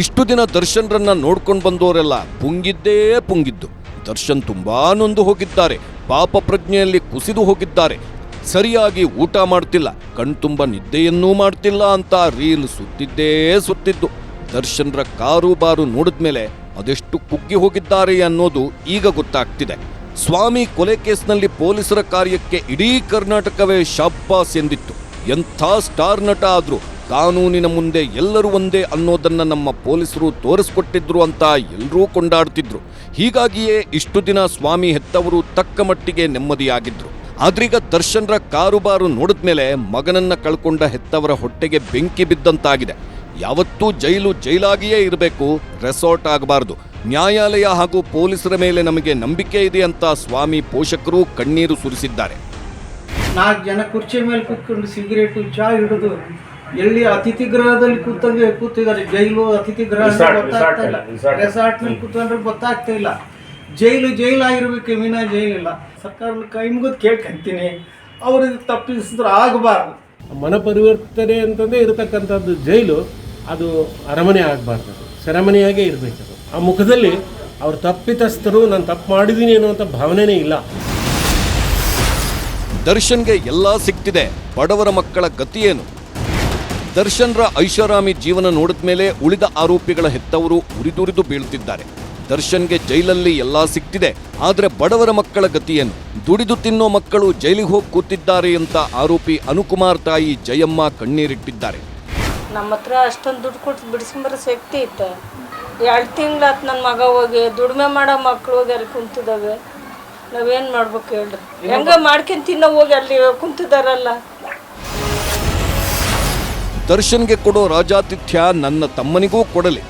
ಇಷ್ಟು ದಿನ ದರ್ಶನ್ರನ್ನ ನೋಡ್ಕೊಂಡು ಬಂದವರೆಲ್ಲ ಪುಂಗಿದ್ದೇ ಪುಂಗಿದ್ದು. ದರ್ಶನ್ ತುಂಬಾ ನೊಂದು ಹೋಗಿದ್ದಾರೆ. ಪಾಪ ಪ್ರಜ್ಞೆಯಲ್ಲಿ ಕುಸಿದು ಹೋಗಿದ್ದಾರೆ. ಸರಿಯಾಗಿ ಊಟ ಮಾಡ್ತಿಲ್ಲ. ಕಣ್ತುಂಬ ನಿದ್ದೆಯನ್ನೂ ಮಾಡ್ತಿಲ್ಲ ಅಂತ ರೀಲ್ ಸುತ್ತಿದ್ದೇ ಸುತ್ತಿದ್ದು. ದರ್ಶನ್ರ ಕಾರು ಬಾರು ನೋಡಿದ್ಮೇಲೆ ಅದೆಷ್ಟು ಕುಗ್ಗಿ ಹೋಗಿದ್ದಾರೆ ಅನ್ನೋದು ಈಗ ಗೊತ್ತಾಗ್ತಿದೆ. ಸ್ವಾಮಿ ಕೊಲೆ ಕೇಸ್ನಲ್ಲಿ ಪೊಲೀಸರ ಕಾರ್ಯಕ್ಕೆ ಇಡೀ ಕರ್ನಾಟಕವೇ ಶಾಬ್ಬಾಸ್ ಎಂದಿತ್ತು. ಎಂಥ ಸ್ಟಾರ್ ನಟ ಆದ್ರೂ ಕಾನೂನಿನ ಮುಂದೆ ಎಲ್ಲರೂ ಒಂದೇ ಅನ್ನೋದನ್ನು ನಮ್ಮ ಪೊಲೀಸರು ತೋರಿಸ್ಕೊಟ್ಟಿದ್ರು ಅಂತ ಎಲ್ಲರೂ ಕೊಂಡಾಡ್ತಿದ್ರು. ಹೀಗಾಗಿಯೇ ಇಷ್ಟು ದಿನ ಸ್ವಾಮಿ ಹೆತ್ತವರು ತಕ್ಕ ಮಟ್ಟಿಗೆ ನೆಮ್ಮದಿಯಾಗಿದ್ರು. ಆದ್ರೀಗ ದರ್ಶನ್ರ ಕಾರುಬಾರು ನೋಡಿದ್ಮೇಲೆ ಮಗನನ್ನ ಕಳ್ಕೊಂಡ ಹೆತ್ತವರ ಹೊಟ್ಟೆಗೆ ಬೆಂಕಿ ಬಿದ್ದಂತಾಗಿದೆ. ಯಾವತ್ತೂ ಜೈಲು ಜೈಲಾಗಿಯೇ ಇರಬೇಕು, ರೆಸಾರ್ಟ್ ಆಗಬಾರ್ದು. ನ್ಯಾಯಾಲಯ ಹಾಗೂ ಪೊಲೀಸರ ಮೇಲೆ ನಮಗೆ ನಂಬಿಕೆ ಇದೆ ಅಂತ ಸ್ವಾಮಿ ಪೋಷಕರು ಕಣ್ಣೀರು ಸುರಿಸಿದ್ದಾರೆ. ನಾಲ್ಕು ಜನ ಕುರ್ಚಿ ಮೇಲೆ ಕುತ್ಕೊಂಡು ಸಿಗರೇಟು, ಚಾ ಹಿಡಿದು ಎಲ್ಲಿ ಅತಿಥಿ ಗೃಹದಲ್ಲಿ ಕೂತಂಗೆ ಕೂತಿದ್ದಾರೆ ಜೈಲು ಅತಿಥಿ ಗೃಹ ಗೊತ್ತಾಗ್ತಾ ಇಲ್ಲ. ರೆಸಾರ್ಟ್ನಲ್ಲಿ ಕೂತ್ಕೊಂಡ್ರೆ ಗೊತ್ತಾಗ್ತಾ ಇಲ್ಲ. ಜೈಲು ಜೈಲಾಗಿರ್ಬೇಕು ವಿನ ಜೈಲಿಲ್ಲ ಸರ್ಕಾರದ ಕೈ ಮುಗಿದು ಕೇಳ್ಕೊಂತೀನಿ. ಅವ್ರಿಗೆ ತಪ್ಪಿಸಿದ್ರೆ ಆಗಬಾರ್ದು. ಮನ ಪರಿವರ್ತನೆ ಅಂತಂದೇ ಇರತಕ್ಕಂಥದ್ದು ಜೈಲು ಅದು ಅರಮನೆ ಆಗಬಾರ್ದು. ಸೆರೆಮನೆಯಾಗೇ ಇರಬೇಕು ಅದು. ಆ ಮುಖದಲ್ಲಿ ಅವ್ರು ತಪ್ಪಿತಸ್ಥರು ನಾನು ತಪ್ಪು ಮಾಡಿದ್ದೀನಿ ಅನ್ನುವಂಥ ಭಾವನೆನೇ ಇಲ್ಲ. ದರ್ಶನ್ಗೆ ಎಲ್ಲ ಸಿಕ್ತಿದೆ. ಬಡವರ ಮಕ್ಕಳ ಗತಿಯೇನು ದರ್ಶನ್ರ ಐಷಾರಾಮಿ ಜೀವನ ನೋಡಿದ ಮೇಲೆ ಉಳಿದ ಆರೋಪಿಗಳ ಹೆತ್ತವರು ಉರಿದುರಿದು ಬೀಳ್ತಿದ್ದಾರೆ ದರ್ಶನ್ಗೆ ಜೈಲಲ್ಲಿ ಎಲ್ಲ ಸಿಕ್ತಿದೆ. ಆದರೆ ಬಡವರ ಮಕ್ಕಳ ಗತಿಯನ್ನು ದುಡಿದು ತಿನ್ನೋ ಮಕ್ಕಳು ಜೈಲಿಗೆ ಹೋಗಿ ಕೂತಿದ್ದಾರೆ ಅಂತ ಆರೋಪಿ ಅನುಕುಮಾರ್ ತಾಯಿ ಜಯಮ್ಮ ಕಣ್ಣೀರಿಟ್ಟಿದ್ದಾರೆ. ನಮ್ಮ ಹತ್ರ ಅಷ್ಟೊಂದು ದುಡ್ಡು ಕೊಟ್ಟು ಬಿಡಿಸ್ಕೊಂಬರೋ ಶಕ್ತಿ ಇತ್ತು. ಎರಡು ತಿಂಗಳಾತು ನನ್ನ ಮಗ ಹೋಗಿ ದುಡಿಮೆ ಮಾಡೋ ಮಕ್ಕಳು ಹೋಗಿ ಅಲ್ಲಿ ಕುಂತಿದ್ದಾವೆ. ನಾವೇನು ಮಾಡ್ಬೇಕು ಹೇಳ್ರಿ? ಹೆಂಗ ಮಾಡ್ಕೊಂಡು ತಿನ್ನೋ ಹೋಗಿ ಅಲ್ಲಿ ಕುಂತಿದಾರಲ್ಲ ದರ್ಶನ್ಗೆ ಕೊಡೋ ರಾಜಾತಿಥ್ಯ ನನ್ನ ತಮ್ಮನಿಗೂ ಕೊಡಲಿ.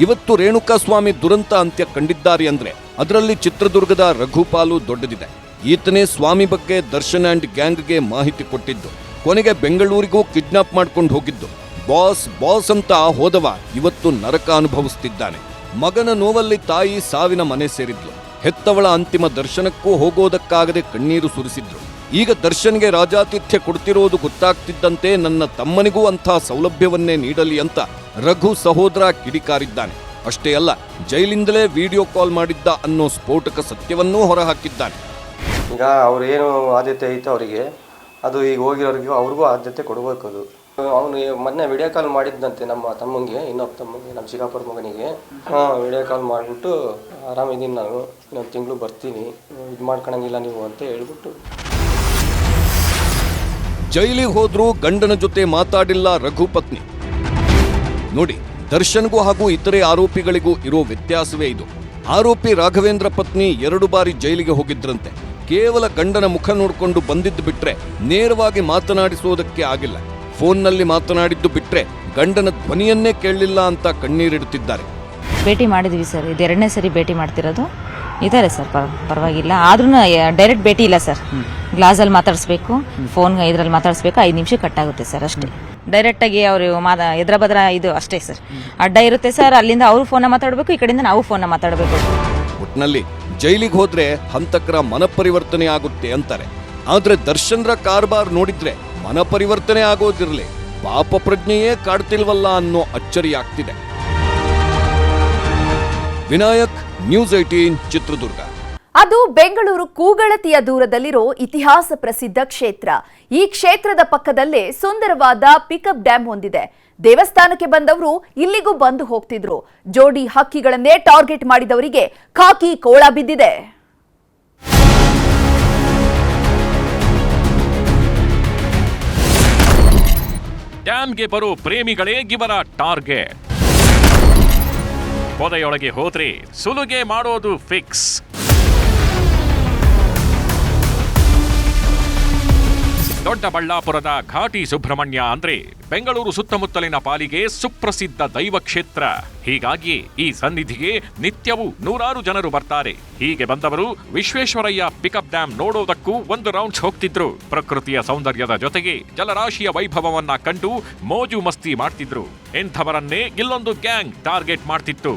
ಇವತ್ತು ರೇಣುಕಾಸ್ವಾಮಿ ದುರಂತ ಅಂತ್ಯ ಕಂಡಿದ್ದಾರೆ ಅಂದ್ರೆ ಅದರಲ್ಲಿ ಚಿತ್ರದುರ್ಗದ ರಘುಪಾಲು ದೊಡ್ಡದಿದೆ. ಈತನೇ ಸ್ವಾಮಿ ಬಗ್ಗೆ ದರ್ಶನ್ ಆ್ಯಂಡ್ ಗ್ಯಾಂಗ್ಗೆ ಮಾಹಿತಿ ಕೊಟ್ಟಿದ್ದು. ಕೊನೆಗೆ ಬೆಂಗಳೂರಿಗೂ ಕಿಡ್ನಾಪ್ ಮಾಡ್ಕೊಂಡು ಹೋಗಿದ್ದು. ಬಾಸ್ ಬಾಸ್ ಅಂತ ಹೋದವ ಇವತ್ತು ನರಕ ಅನುಭವಿಸ್ತಿದ್ದಾನೆ. ಮಗನ ನೋವಲ್ಲಿ ತಾಯಿ ಸಾವಿನ ಮನೆ ಸೇರಿದ್ಲು. ಹೆತ್ತವಳ ಅಂತಿಮ ದರ್ಶನಕ್ಕೂ ಹೋಗೋದಕ್ಕಾಗದೆ ಕಣ್ಣೀರು ಸುರಿಸಿದ್ರು. ಈಗ ದರ್ಶನ್ಗೆ ರಾಜಾತಿಥ್ಯ ಕೊಡ್ತಿರೋದು ಗೊತ್ತಾಗ್ತಿದ್ದಂತೆ ನನ್ನ ತಮ್ಮನಿಗೂ ಅಂಥ ಸೌಲಭ್ಯವನ್ನೇ ನೀಡಲಿ ಅಂತ ರಘು ಸಹೋದರ ಕಿಡಿಕಾರಿದ್ದಾನೆ. ಅಷ್ಟೇ ಅಲ್ಲ, ಜೈಲಿಂದಲೇ ವಿಡಿಯೋ ಕಾಲ್ ಮಾಡಿದ್ದ ಅನ್ನೋ ಸ್ಫೋಟಕ ಸತ್ಯವನ್ನೂ ಹೊರಹಾಕಿದ್ದಾನೆ. ಈಗ ಅವ್ರು ಏನು ಆದ್ಯತೆ ಐತೆ ಅವರಿಗೆ, ಅದು ಈಗ ಹೋಗಿರೋರಿಗೂ, ಅವ್ರಿಗೂ ಆದ್ಯತೆ ಕೊಡಬೇಕು ಅದು. ಅವನು ಮೊನ್ನೆ ವಿಡಿಯೋ ಕಾಲ್ ಮಾಡಿದ್ದಂತೆ ನಮ್ಮ ತಮ್ಮಂಗೆ, ಇನ್ನೊಬ್ಬ ತಮ್ಮಂಗೆ, ನಮ್ಮ ಚಿಕ್ಕಪ್ಪರ ಮಗನಿಗೆ. ಹಾಂ ವಿಡಿಯೋ ಕಾಲ್ ಮಾಡಿಬಿಟ್ಟು ಆರಾಮಿದ್ದೀನಿ ನಾನು, ಇನ್ನೊಂದು ತಿಂಗಳು ಬರ್ತೀನಿ, ಇದು ಮಾಡ್ಕೊಳಂಗಿಲ್ಲ ನೀವು ಅಂತ ಹೇಳ್ಬಿಟ್ಟು. ಜೈಲಿಗೆ ಹೋದ್ರೂ ಗಂಡನ ಜೊತೆ ಮಾತಾಡಿಲ್ಲ ರಘು ಪತ್ನಿ ನೋಡಿ, ದರ್ಶನ್ಗೂ ಹಾಗೂ ಇತರೆ ಆರೋಪಿಗಳಿಗೂ ಇರೋ ವ್ಯತ್ಯಾಸವೇ ಇದು. ಆರೋಪಿ ರಾಘವೇಂದ್ರ ಪತ್ನಿ ಎರಡು ಬಾರಿ ಜೈಲಿಗೆ ಹೋಗಿದ್ರಂತೆ. ಕೇವಲ ಗಂಡನ ಮುಖ ನೋಡಿಕೊಂಡು ಬಂದಿದ್ದು ಬಿಟ್ರೆ ನೇರವಾಗಿ ಮಾತನಾಡಿಸೋದಕ್ಕೆ ಆಗಿಲ್ಲ. ಫೋನ್ನಲ್ಲಿ ಮಾತನಾಡಿದ್ದು ಬಿಟ್ರೆ ಗಂಡನ ಧ್ವನಿಯನ್ನೇ ಕೇಳಲಿಲ್ಲ ಅಂತ ಕಣ್ಣೀರಿಡುತ್ತಿದ್ದಾರೆ. ಭೇಟಿ ಮಾಡಿದ್ವಿ ಸರ್. ಇದೆರಡನೇ ಸರಿ ಭೇಟಿ ಮಾಡ್ತಿರೋದು. ಇದ್ದಾರೆ ಸರ್ ಪರ ಪರವಾಗಿಲ್ಲ. ಆದ್ರೂ ಡೈರೆಕ್ಟ್ ಭೇಟಿ ಇಲ್ಲ ಸರ್. ಗ್ಲಾಸಲ್ಲಿ ಮಾತಾಡಿಸ್ಬೇಕು. ಫೋನ್ ಇದ್ರಲ್ಲಿ ಮಾತಾಡಿಸ್ಬೇಕು. ಐದು ನಿಮಿಷ ಕಟ್ ಆಗುತ್ತೆ ಸರ್ ಅಷ್ಟೇ. ಡೈರೆಕ್ಟ್ ಆಗಿ ಅವರು ಮಾದ ಎದ್ರ ಬದ್ರ ಇದು ಅಷ್ಟೇ ಸರ್. ಅಡ್ಡ ಇರುತ್ತೆ ಸರ್ ಅಲ್ಲಿಂದ ಅವರು ಫೋನ್ ಮಾತಾಡಬೇಕು ಈ ಕಡೆಯಿಂದ ನಾವು ಫೋನ್ ಮಾತಾಡಬೇಕು. ಒಟ್ನಲ್ಲಿ ಜೈಲಿಗೆ ಹೋದ್ರೆ ಹಂತಕರ ಮನಪರಿವರ್ತನೆ ಆಗುತ್ತೆ ಅಂತಾರೆ. ಆದ್ರೆ ದರ್ಶನ್ರ ಕಾರ್ಬಾರ್ ನೋಡಿದ್ರೆ ಮನಪರಿವರ್ತನೆ ಆಗೋದಿರಲಿ. ಪಾಪ ಪ್ರಜ್ಞೆಯೇ ಕಾಡ್ತಿಲ್ವಲ್ಲ ಅನ್ನೋ ಅಚ್ಚರಿ ಆಗ್ತಿದೆ ವಿನಾಯಕ್ ನ್ಯೂಸ್ ಏಟೀನ್ ಚಿತ್ರದುರ್ಗ. ಅದು ಬೆಂಗಳೂರು ಕೂಗಳತಿಯ ದೂರದಲ್ಲಿರೋ ಇತಿಹಾಸ ಪ್ರಸಿದ್ಧ ಕ್ಷೇತ್ರ. ಈ ಕ್ಷೇತ್ರದ ಪಕ್ಕದಲ್ಲೇ ಸುಂದರವಾದ ಪಿಕಪ್ ಡ್ಯಾಂ ಹೊಂದಿದೆ. ದೇವಸ್ಥಾನಕ್ಕೆ ಬಂದವರು ಇಲ್ಲಿಗೂ ಬಂದು ಹೋಗ್ತಿದ್ರು. ಜೋಡಿ ಹಕ್ಕಿಗಳನ್ನೇ ಟಾರ್ಗೆಟ್ ಮಾಡಿದವರಿಗೆ ಖಾಕಿ ಕೋಳ ಬಿದ್ದಿದೆ. ಡ್ಯಾಮ್ಗೆ ಬರೋ ಪ್ರೇಮಿಗಳೇ ಇವರ ಟಾರ್ಗೆಟ್. ಪೊದೆಯೊಳಗೆ ಹೋದ್ರೆ ಸುಲುಗೆ ಮಾಡೋದು ಫಿಕ್ಸ್ ದೊಡ್ಡಬಳ್ಳಾಪುರದ ಘಾಟಿ ಸುಬ್ರಹ್ಮಣ್ಯ ಅಂದ್ರೆ ಬೆಂಗಳೂರು ಸುತ್ತಮುತ್ತಲಿನ ಪಾಲಿಗೆ ಸುಪ್ರಸಿದ್ಧ ದೈವ ಕ್ಷೇತ್ರ. ಹೀಗಾಗಿ ಈ ಸನ್ನಿಧಿಗೆ ನಿತ್ಯವೂ ನೂರಾರು ಜನರು ಬರ್ತಾರೆ. ಹೀಗೆ ಬಂದವರು ವಿಶ್ವೇಶ್ವರಯ್ಯ ಪಿಕಪ್ ಡ್ಯಾಂ ನೋಡೋದಕ್ಕೂ ಒಂದು ರೌಂಡ್ಸ್ ಹೋಗ್ತಿದ್ರು. ಪ್ರಕೃತಿಯ ಸೌಂದರ್ಯದ ಜೊತೆಗೆ ಜಲರಾಶಿಯ ವೈಭವವನ್ನ ಕಂಡು ಮೋಜು ಮಸ್ತಿ ಮಾಡ್ತಿದ್ರು. ಇಂಥವರನ್ನೇ ಇಲ್ಲೊಂದು ಗ್ಯಾಂಗ್ ಟಾರ್ಗೆಟ್ ಮಾಡ್ತಿತ್ತು.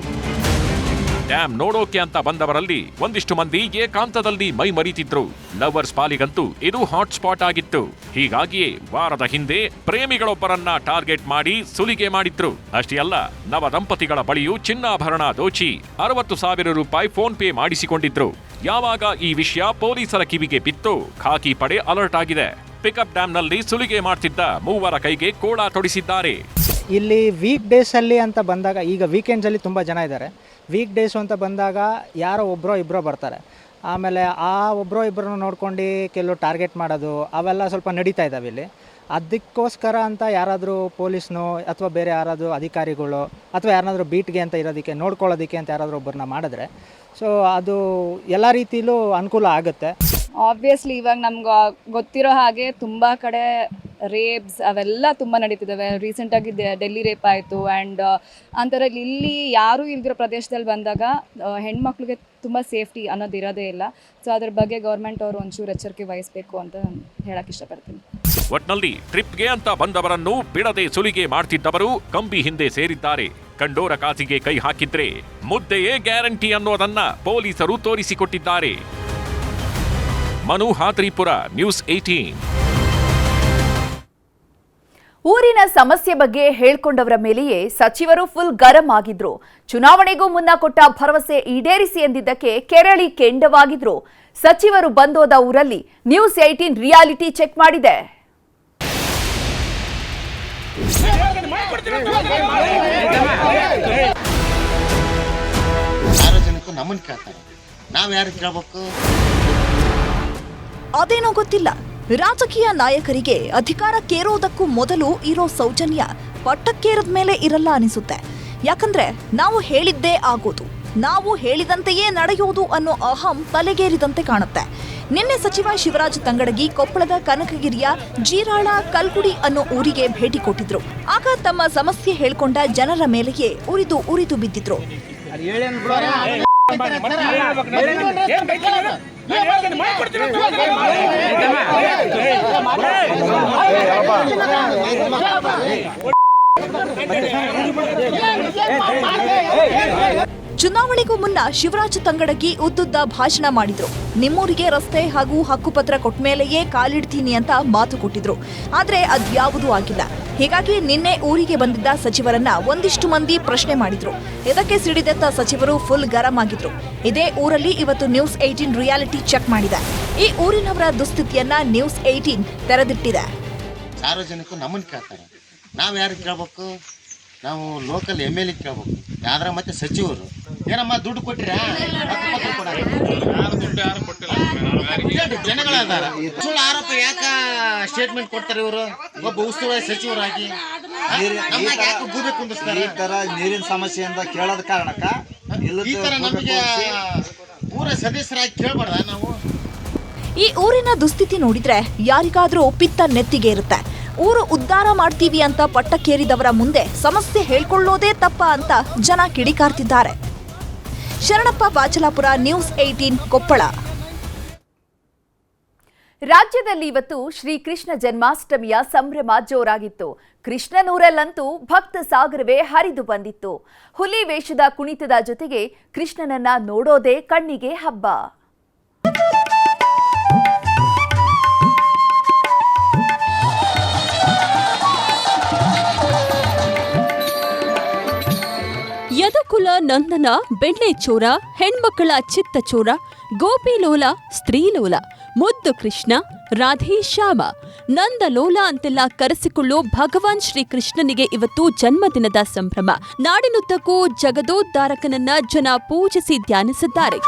ಡ್ಯಾಮ್ ನೋಡೋಕೆ ಅಂತ ಬಂದವರಲ್ಲಿ ಒಂದಿಷ್ಟು ಮಂದಿ ಏಕಾಂತದಲ್ಲಿ ಮೈ ಮರಿತಿದ್ರು. ಲವರ್ಸ್ ಪಾಲಿಗಂತೂ ಇದು ಹಾಟ್ ಸ್ಪಾಟ್ ಆಗಿತ್ತು. ಹೀಗಾಗಿಯೇ ವಾರದ ಹಿಂದೆ ಪ್ರೇಮಿಗಳೊಬ್ಬರನ್ನ ಟಾರ್ಗೆಟ್ ಮಾಡಿ ಸುಲಿಗೆ ಮಾಡಿದ್ರು. ಅಷ್ಟೇ ಅಲ್ಲ, ನವ ದಂಪತಿಗಳ ಬಳಿಯೂ ಚಿನ್ನಾಭರಣ ದೋಚಿ ಅರವತ್ತು ಸಾವಿರ ರೂಪಾಯಿ ಫೋನ್ ಪೇ ಮಾಡಿಸಿಕೊಂಡಿದ್ರು. ಯಾವಾಗ ಈ ವಿಷಯ ಪೊಲೀಸರ ಕಿವಿಗೆ ಬಿತ್ತು ಖಾಕಿ ಪಡೆ ಅಲರ್ಟ್ ಆಗಿದೆ. ಪಿಕಪ್ ಡ್ಯಾಂನಲ್ಲಿ ಸುಲಿಗೆ ಮಾಡ್ತಿದ್ದ ಮೂವರ ಕೈಗೆ ಕೋಳ ತೊಡಿಸಿದ್ದಾರೆ. ಇಲ್ಲಿ ವೀಕ್ ಡೇಸಲ್ಲಿ ಅಂತ ಬಂದಾಗ ಈಗ ವೀಕೆಂಡ್ಸಲ್ಲಿ ತುಂಬ ಜನ ಇದ್ದಾರೆ. ವೀಕ್ ಡೇಸು ಅಂತ ಬಂದಾಗ ಯಾರೋ ಒಬ್ಬರೋ ಇಬ್ಬರೋ ಬರ್ತಾರೆ. ಆಮೇಲೆ ಆ ಒಬ್ಬರೋ ಇಬ್ಬರನ್ನ ನೋಡ್ಕೊಂಡು ಕೆಲವು ಟಾರ್ಗೆಟ್ ಮಾಡೋದು, ಅವೆಲ್ಲ ಸ್ವಲ್ಪ ನಡೀತಾ ಇದ್ದಾವೆ ಇಲ್ಲಿ. ಅದಕ್ಕೋಸ್ಕರ ಅಂತ ಯಾರಾದರೂ ಪೊಲೀಸ್ನೋ ಅಥವಾ ಬೇರೆ ಯಾರಾದರೂ ಅಧಿಕಾರಿಗಳು ಅಥವಾ ಯಾರನ್ನಾದರೂ ಬೀಟ್ಗೆ ಅಂತ ಇರೋದಕ್ಕೆ, ನೋಡ್ಕೊಳ್ಳೋದಕ್ಕೆ ಅಂತ ಯಾರಾದರೂ ಒಬ್ಬರನ್ನ ಮಾಡಿದ್ರೆ ಸೊ ಅದು ಎಲ್ಲ ರೀತಿಲೂ ಅನುಕೂಲ ಆಗುತ್ತೆ. ಆಬ್ವಿಯಸ್ಲಿ ಇವಾಗ ನಮ್ಗೆ ಗೊತ್ತಿರೋ ಹಾಗೆ ತುಂಬ ಕಡೆ ರೇಪ್ಸ್ ಅವೆಲ್ಲ ತುಂಬ ನಡೀತಿದ್ದಾವೆ ರೀಸೆಂಟಾಗಿ ಡೆಲ್ಲಿ ರೇಪ್ ಆಯಿತು ಆ್ಯಂಡ್ ಅಂಥದ್ರಲ್ಲಿ ಇಲ್ಲಿ ಯಾರೂ ಇಲ್ದಿರೋ ಪ್ರದೇಶದಲ್ಲಿ ಬಂದಾಗ ಹೆಣ್ಮಕ್ಳಿಗೆ ತುಂಬ ಸೇಫ್ಟಿ ಅನ್ನೋದು ಇರೋದೇ ಇಲ್ಲ. ಸೊ ಅದ್ರ ಬಗ್ಗೆ ಗೌರ್ಮೆಂಟ್ ಅವರು ಒಂಚೂರು ಎಚ್ಚರಿಕೆ ವಹಿಸಬೇಕು ಅಂತ ಹೇಳಕ್ಕೆ ಇಷ್ಟಪಡ್ತೀನಿ. ಒಟ್ನಲ್ಲಿ ಟ್ರಿಪ್ಗೆ ಅಂತ ಬಂದವರನ್ನು ಬಿಡದೆ ಸುಲಿಗೆ ಮಾಡ್ತಿದ್ದವರು ಕಂಬಿ ಹಿಂದೆ ಸೇರಿದ್ದಾರೆ. ಕಂಡೋರ ಕಾಸಿಗೆ ಕೈ ಹಾಕಿದ್ರೆ ಮುದ್ದೆಯೇ ಗ್ಯಾರಂಟಿ ಅನ್ನೋದನ್ನ ಪೊಲೀಸರು ತೋರಿಸಿಕೊಟ್ಟಿದ್ದಾರೆ. ಮನು ಹಾತ್ರಿಪುರ, ನ್ಯೂಸ್ ಏಟೀನ್ ಊರಿನ ಸಮಸ್ಯೆ ಬಗ್ಗೆ ಹೇಳ್ಕೊಂಡವರ ಮೇಲೆಯೇ ಸಚಿವರು ಫುಲ್ ಗರಂ ಆಗಿದ್ರು. ಚುನಾವಣೆಗೂ ಮುನ್ನ ಕೊಟ್ಟ ಭರವಸೆ ಈಡೇರಿಸಿ ಎಂದಿದ್ದಕ್ಕೆ ಕೆರಳಿ ಕೆಂಡವಾಗಿದ್ರು. ಸಚಿವರು ಬಂದೋದ ಊರಲ್ಲಿ ನ್ಯೂಸ್ ಏಟೀನ್ ರಿಯಾಲಿಟಿ ಚೆಕ್ ಮಾಡಿದೆ. ನಮ್ಮನ್ನ ಕೇಳ್ತಾರೆ ನಾವ್ ಯಾರು ಕೇಳ್ಬೇಕು? ಅದೇನೋ ಗೊತ್ತಿಲ್ಲ. ರಾಜಕೀಯ ನಾಯಕರಿಗೆ ಅಧಿಕಾರಕ್ಕೇರೋದಕ್ಕೂ ಮೊದಲು ಇರೋ ಸೌಜನ್ಯ ಪಟ್ಟಕ್ಕೇರದ ಮೇಲೆ ಇರಲ್ಲ ಅನಿಸುತ್ತೆ. ಯಾಕಂದ್ರೆ ನಾವು ಹೇಳಿದ್ದೇ ಆಗೋದು. ನಾವು ಹೇಳಿದಂತೆಯೇ ನಡೆಯೋದು ಅನ್ನೋ ಅಹಂ ತಲೆಗೇರಿದಂತೆ ಕಾಣುತ್ತೆ. ನಿನ್ನೆ ಸಚಿವ ಶಿವರಾಜ್ ತಂಗಡಗಿ ಕೊಪ್ಪಳದ ಕನಕಗಿರಿಯ ಜೀರಾಳ ಕಲ್ಗುಡಿ ಅನ್ನೋ ಊರಿಗೆ ಭೇಟಿ ಕೊಟ್ಟಿದ್ರು ಆಗ ತಮ್ಮ ಸಮಸ್ಯೆ ಹೇಳ್ಕೊಂಡ ಜನರ ಮೇಲೆಯೇ ಉರಿದು ಉರಿದು ಬಿದ್ದಿದ್ರು ಚುನಾವಣೆಗೂ ಮುನ್ನ ಶಿವರಾಜ್ ತಂಗಡಗಿ ಉದ್ದುದ್ದ ಭಾಷಣ ಮಾಡಿದ್ರು. ನಿಮ್ಮೂರಿಗೆ ರಸ್ತೆ ಹಾಗೂ ಹಕ್ಕುಪತ್ರ ಕೊಟ್ಮೇಲೆಯೇ ಕಾಲಿಡ್ತೀನಿ ಅಂತ ಮಾತು ಕೊಟ್ಟಿದ್ರು. ಆದ್ರೆ ಅದ್ಯಾವುದೂ ಆಗಿಲ್ಲ. ಹೀಗಾಗಿ ನಿನ್ನೆ ಊರಿಗೆ ಬಂದಿದ್ದ ಸಚಿವರನ್ನ ಒಂದಿಷ್ಟು ಮಂದಿ ಪ್ರಶ್ನೆ ಮಾಡಿದ್ರು. ಇದಕ್ಕೆ ಸಿಡಿದೆತ್ತ ಸಚಿವರು ಫುಲ್ ಗರಂ ಆಗಿದ್ರು. ಇದೇ ಊರಲ್ಲಿ ಇವತ್ತು ನ್ಯೂಸ್ ಏಟೀನ್ ರಿಯಾಲಿಟಿ ಚೆಕ್ ಮಾಡಿದೆ. ಈ ಊರಿನವರ ದುಸ್ಥಿತಿಯನ್ನ ನ್ಯೂಸ್ ಏಟೀನ್ ತೆರೆದಿಟ್ಟಿದೆ. ಸಾರ್ವಜನಿಕರು ನಮ್ಮನ್ನ ಕೇಳ್ತಾರೆ. ನಾವು ಯಾರು ಕೇಳ್ಬೇಕು? ನಾವು ಲೋಕಲ್ ಎಂ ಎಲ್ ಎ ಕೇಳ್ಬೇಕು. ಯಾರ ಮತ್ತೆ ಸಚಿವರು. ಏನಮ್ಮ ದುಡ್ಡು ಕೊಟ್ಟಿರಾ. ಜನಗಳ ಸುಳ್ಳು ಆರೋಪ ಯಾಕ ಸ್ಟೇಟ್ಮೆಂಟ್ ಕೊಡ್ತಾರೆ ಇವರು? ಒಬ್ಬ ಉಸ್ತುವಾರಿ ಸಚಿವರಾಗಿ. ಗೂಬೆ ಕುಂದಿಸ್ತಾರೆ? ಈ ತರ ನೀರಿನ ಸಮಸ್ಯೆಯಿಂದ ಕೇಳದ ಕಾರಣಕ್ಕ ಈ ತರ ನಮಗೆ ಊರ ಸದಸ್ಯರಾಗಿ ಕೇಳ್ಬಾರ್ದ ನಾವು? ಈ ಊರಿನ ದುಸ್ಥಿತಿ ನೋಡಿದ್ರೆ ಯಾರಿಗಾದ್ರೂ ಪಿತ್ತ ನೆತ್ತಿಗೆ ಇರುತ್ತೆ. ಊರು ಉದ್ಧಾರ ಮಾಡ್ತೀವಿ ಅಂತ ಪಟ್ಟಕ್ಕೇರಿದವರ ಮುಂದೆ ಸಮಸ್ಯೆ ಹೇಳ್ಕೊಳ್ಳೋದೇ ತಪ್ಪ ಅಂತ ಜನ ಕಿಡಿಕಾರ್ತಿದ್ದಾರೆ. Sharanappa Bachalapura news eighteen Koppal. ರಾಜ್ಯದಲ್ಲಿ ಇವತ್ತು ಶ್ರೀಕೃಷ್ಣ ಜನ್ಮಾಷ್ಟಮಿಯ ಸಂಭ್ರಮ ಜೋರಾಗಿತ್ತು. ಕೃಷ್ಣನೂರಲ್ಲಂತೂ ಭಕ್ತ ಸಾಗರವೇ ಹರಿದು ಬಂದಿತ್ತು. ಹುಲಿ ವೇಷದ ಕುಣಿತದ ಜೊತೆಗೆ ಕೃಷ್ಣನನ್ನ ನೋಡೋದೇ ಕಣ್ಣಿಗೆ ಹಬ್ಬ. ಯದುಕುಲ ನಂದನ, ಬೆಣ್ಣೆ ಚೋರ, ಹೆಣ್ಮಕ್ಕಳ ಚಿತ್ತ ಚೋರ ಗೋಪಿಲೋಲ ಸ್ತ್ರೀಲೋಲ ಮುದ್ದು ಕೃಷ್ಣ, ರಾಧೇ ಶ್ಯಾಮ ನಂದಲೋಲ ಅಂತೆಲ್ಲ ಕರೆಸಿಕೊಳ್ಳೋ ಭಗವಾನ್ ಶ್ರೀ ಕೃಷ್ಣನಿಗೆ ಇವತ್ತು ಜನ್ಮದಿನದ ಸಂಭ್ರಮ. ನಾಡಿನುದ್ದಕ್ಕೂ ಜಗದೋದ್ಧಾರಕನನ್ನ ಜನ ಪೂಜಿಸಿ ಧ್ಯಾನಿಸಿದ್ದಾರೆ.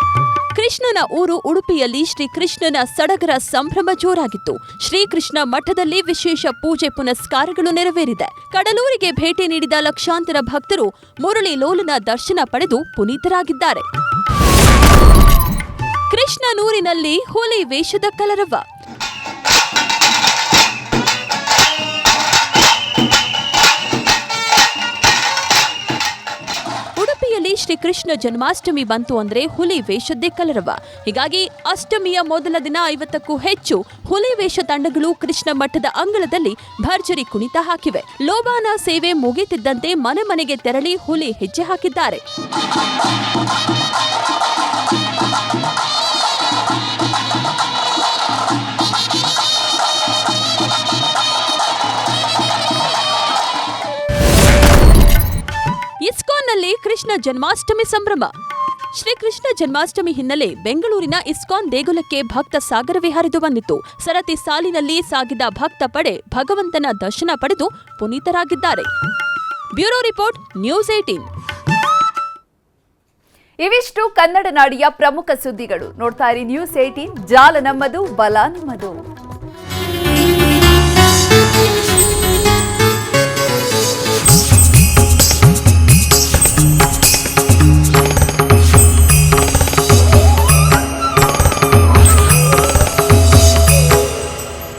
ಕೃಷ್ಣನ ಊರು ಉಡುಪಿಯಲ್ಲಿ ಶ್ರೀಕೃಷ್ಣನ ಸಡಗರ ಸಂಭ್ರಮ ಜೋರಾಗಿತ್ತು. ಶ್ರೀಕೃಷ್ಣ ಮಠದಲ್ಲಿ ವಿಶೇಷ ಪೂಜೆ ಪುನಸ್ಕಾರಗಳು ನೆರವೇರಿದೆ. ಕಡಲೂರಿಗೆ ಭೇಟಿ ನೀಡಿದ ಲಕ್ಷಾಂತರ ಭಕ್ತರು ಮುರಳಿ ಲೋಲನ ದರ್ಶನ ಪಡೆದು ಪುನೀತರಾಗಿದ್ದಾರೆ. ಕೃಷ್ಣನೂರಿನಲ್ಲಿ ಹುಲಿ ವೇಷದ ಕಲರವ. ಶ್ರೀಕೃಷ್ಣ ಜನ್ಮಾಷ್ಟಮಿ ಬಂತು ಅಂದ್ರೆ ಹುಲಿ ವೇಷದ್ದೇ ಕಲರವ. ಹೀಗಾಗಿ ಅಷ್ಟಮಿಯ ಮೊದಲ ದಿನ ಐವತ್ತಕ್ಕೂ ಹೆಚ್ಚು ಹುಲಿ ವೇಷ ತಂಡಗಳು ಕೃಷ್ಣ ಮಠದ ಅಂಗಳದಲ್ಲಿ ಭರ್ಜರಿ ಕುಣಿತ ಹಾಕಿವೆ. ಲೋಬಾನ ಸೇವೆ ಮುಗಿತಿದ್ದಂತೆ ಮನೆ ಮನೆಗೆ ತೆರಳಿ ಹುಲಿ ಹೆಜ್ಜೆ ಹಾಕಿದ್ದಾರೆ. ಜನ್ಮಾಷ್ಟಮಿ ಸಂಭ್ರಮ. ಶ್ರೀಕೃಷ್ಣ ಜನ್ಮಾಷ್ಟಮಿ ಹಿನ್ನೆಲೆ ಬೆಂಗಳೂರಿನ ಇಸ್ಕಾನ್ ದೇಗುಲಕ್ಕೆ ಭಕ್ತ ಸಾಗರವೇ ಹರಿದು ಬಂದಿತ್ತು. ಸರತಿ ಸಾಲಿನಲ್ಲಿ ಸಾಗಿದ ಭಕ್ತ ಪಡೆ ಭಗವಂತನ ದರ್ಶನ ಪಡೆದು ಪುನೀತರಾಗಿದ್ದಾರೆ. ಬ್ಯೂರೋ ರಿಪೋರ್ಟ್, ನ್ಯೂಸ್ ಏಟೀನ್ ಇವಿಷ್ಟು ಕನ್ನಡ ನಾಡಿಯ ಪ್ರಮುಖ ಸುದ್ದಿಗಳು. ನೋಡ್ತಾ ಇರಿ ನ್ಯೂಸ್ ಏಟೀನ್ ಜಾಲ ನಮ್ಮದು ಬಲ ನಿಮ್ಮದು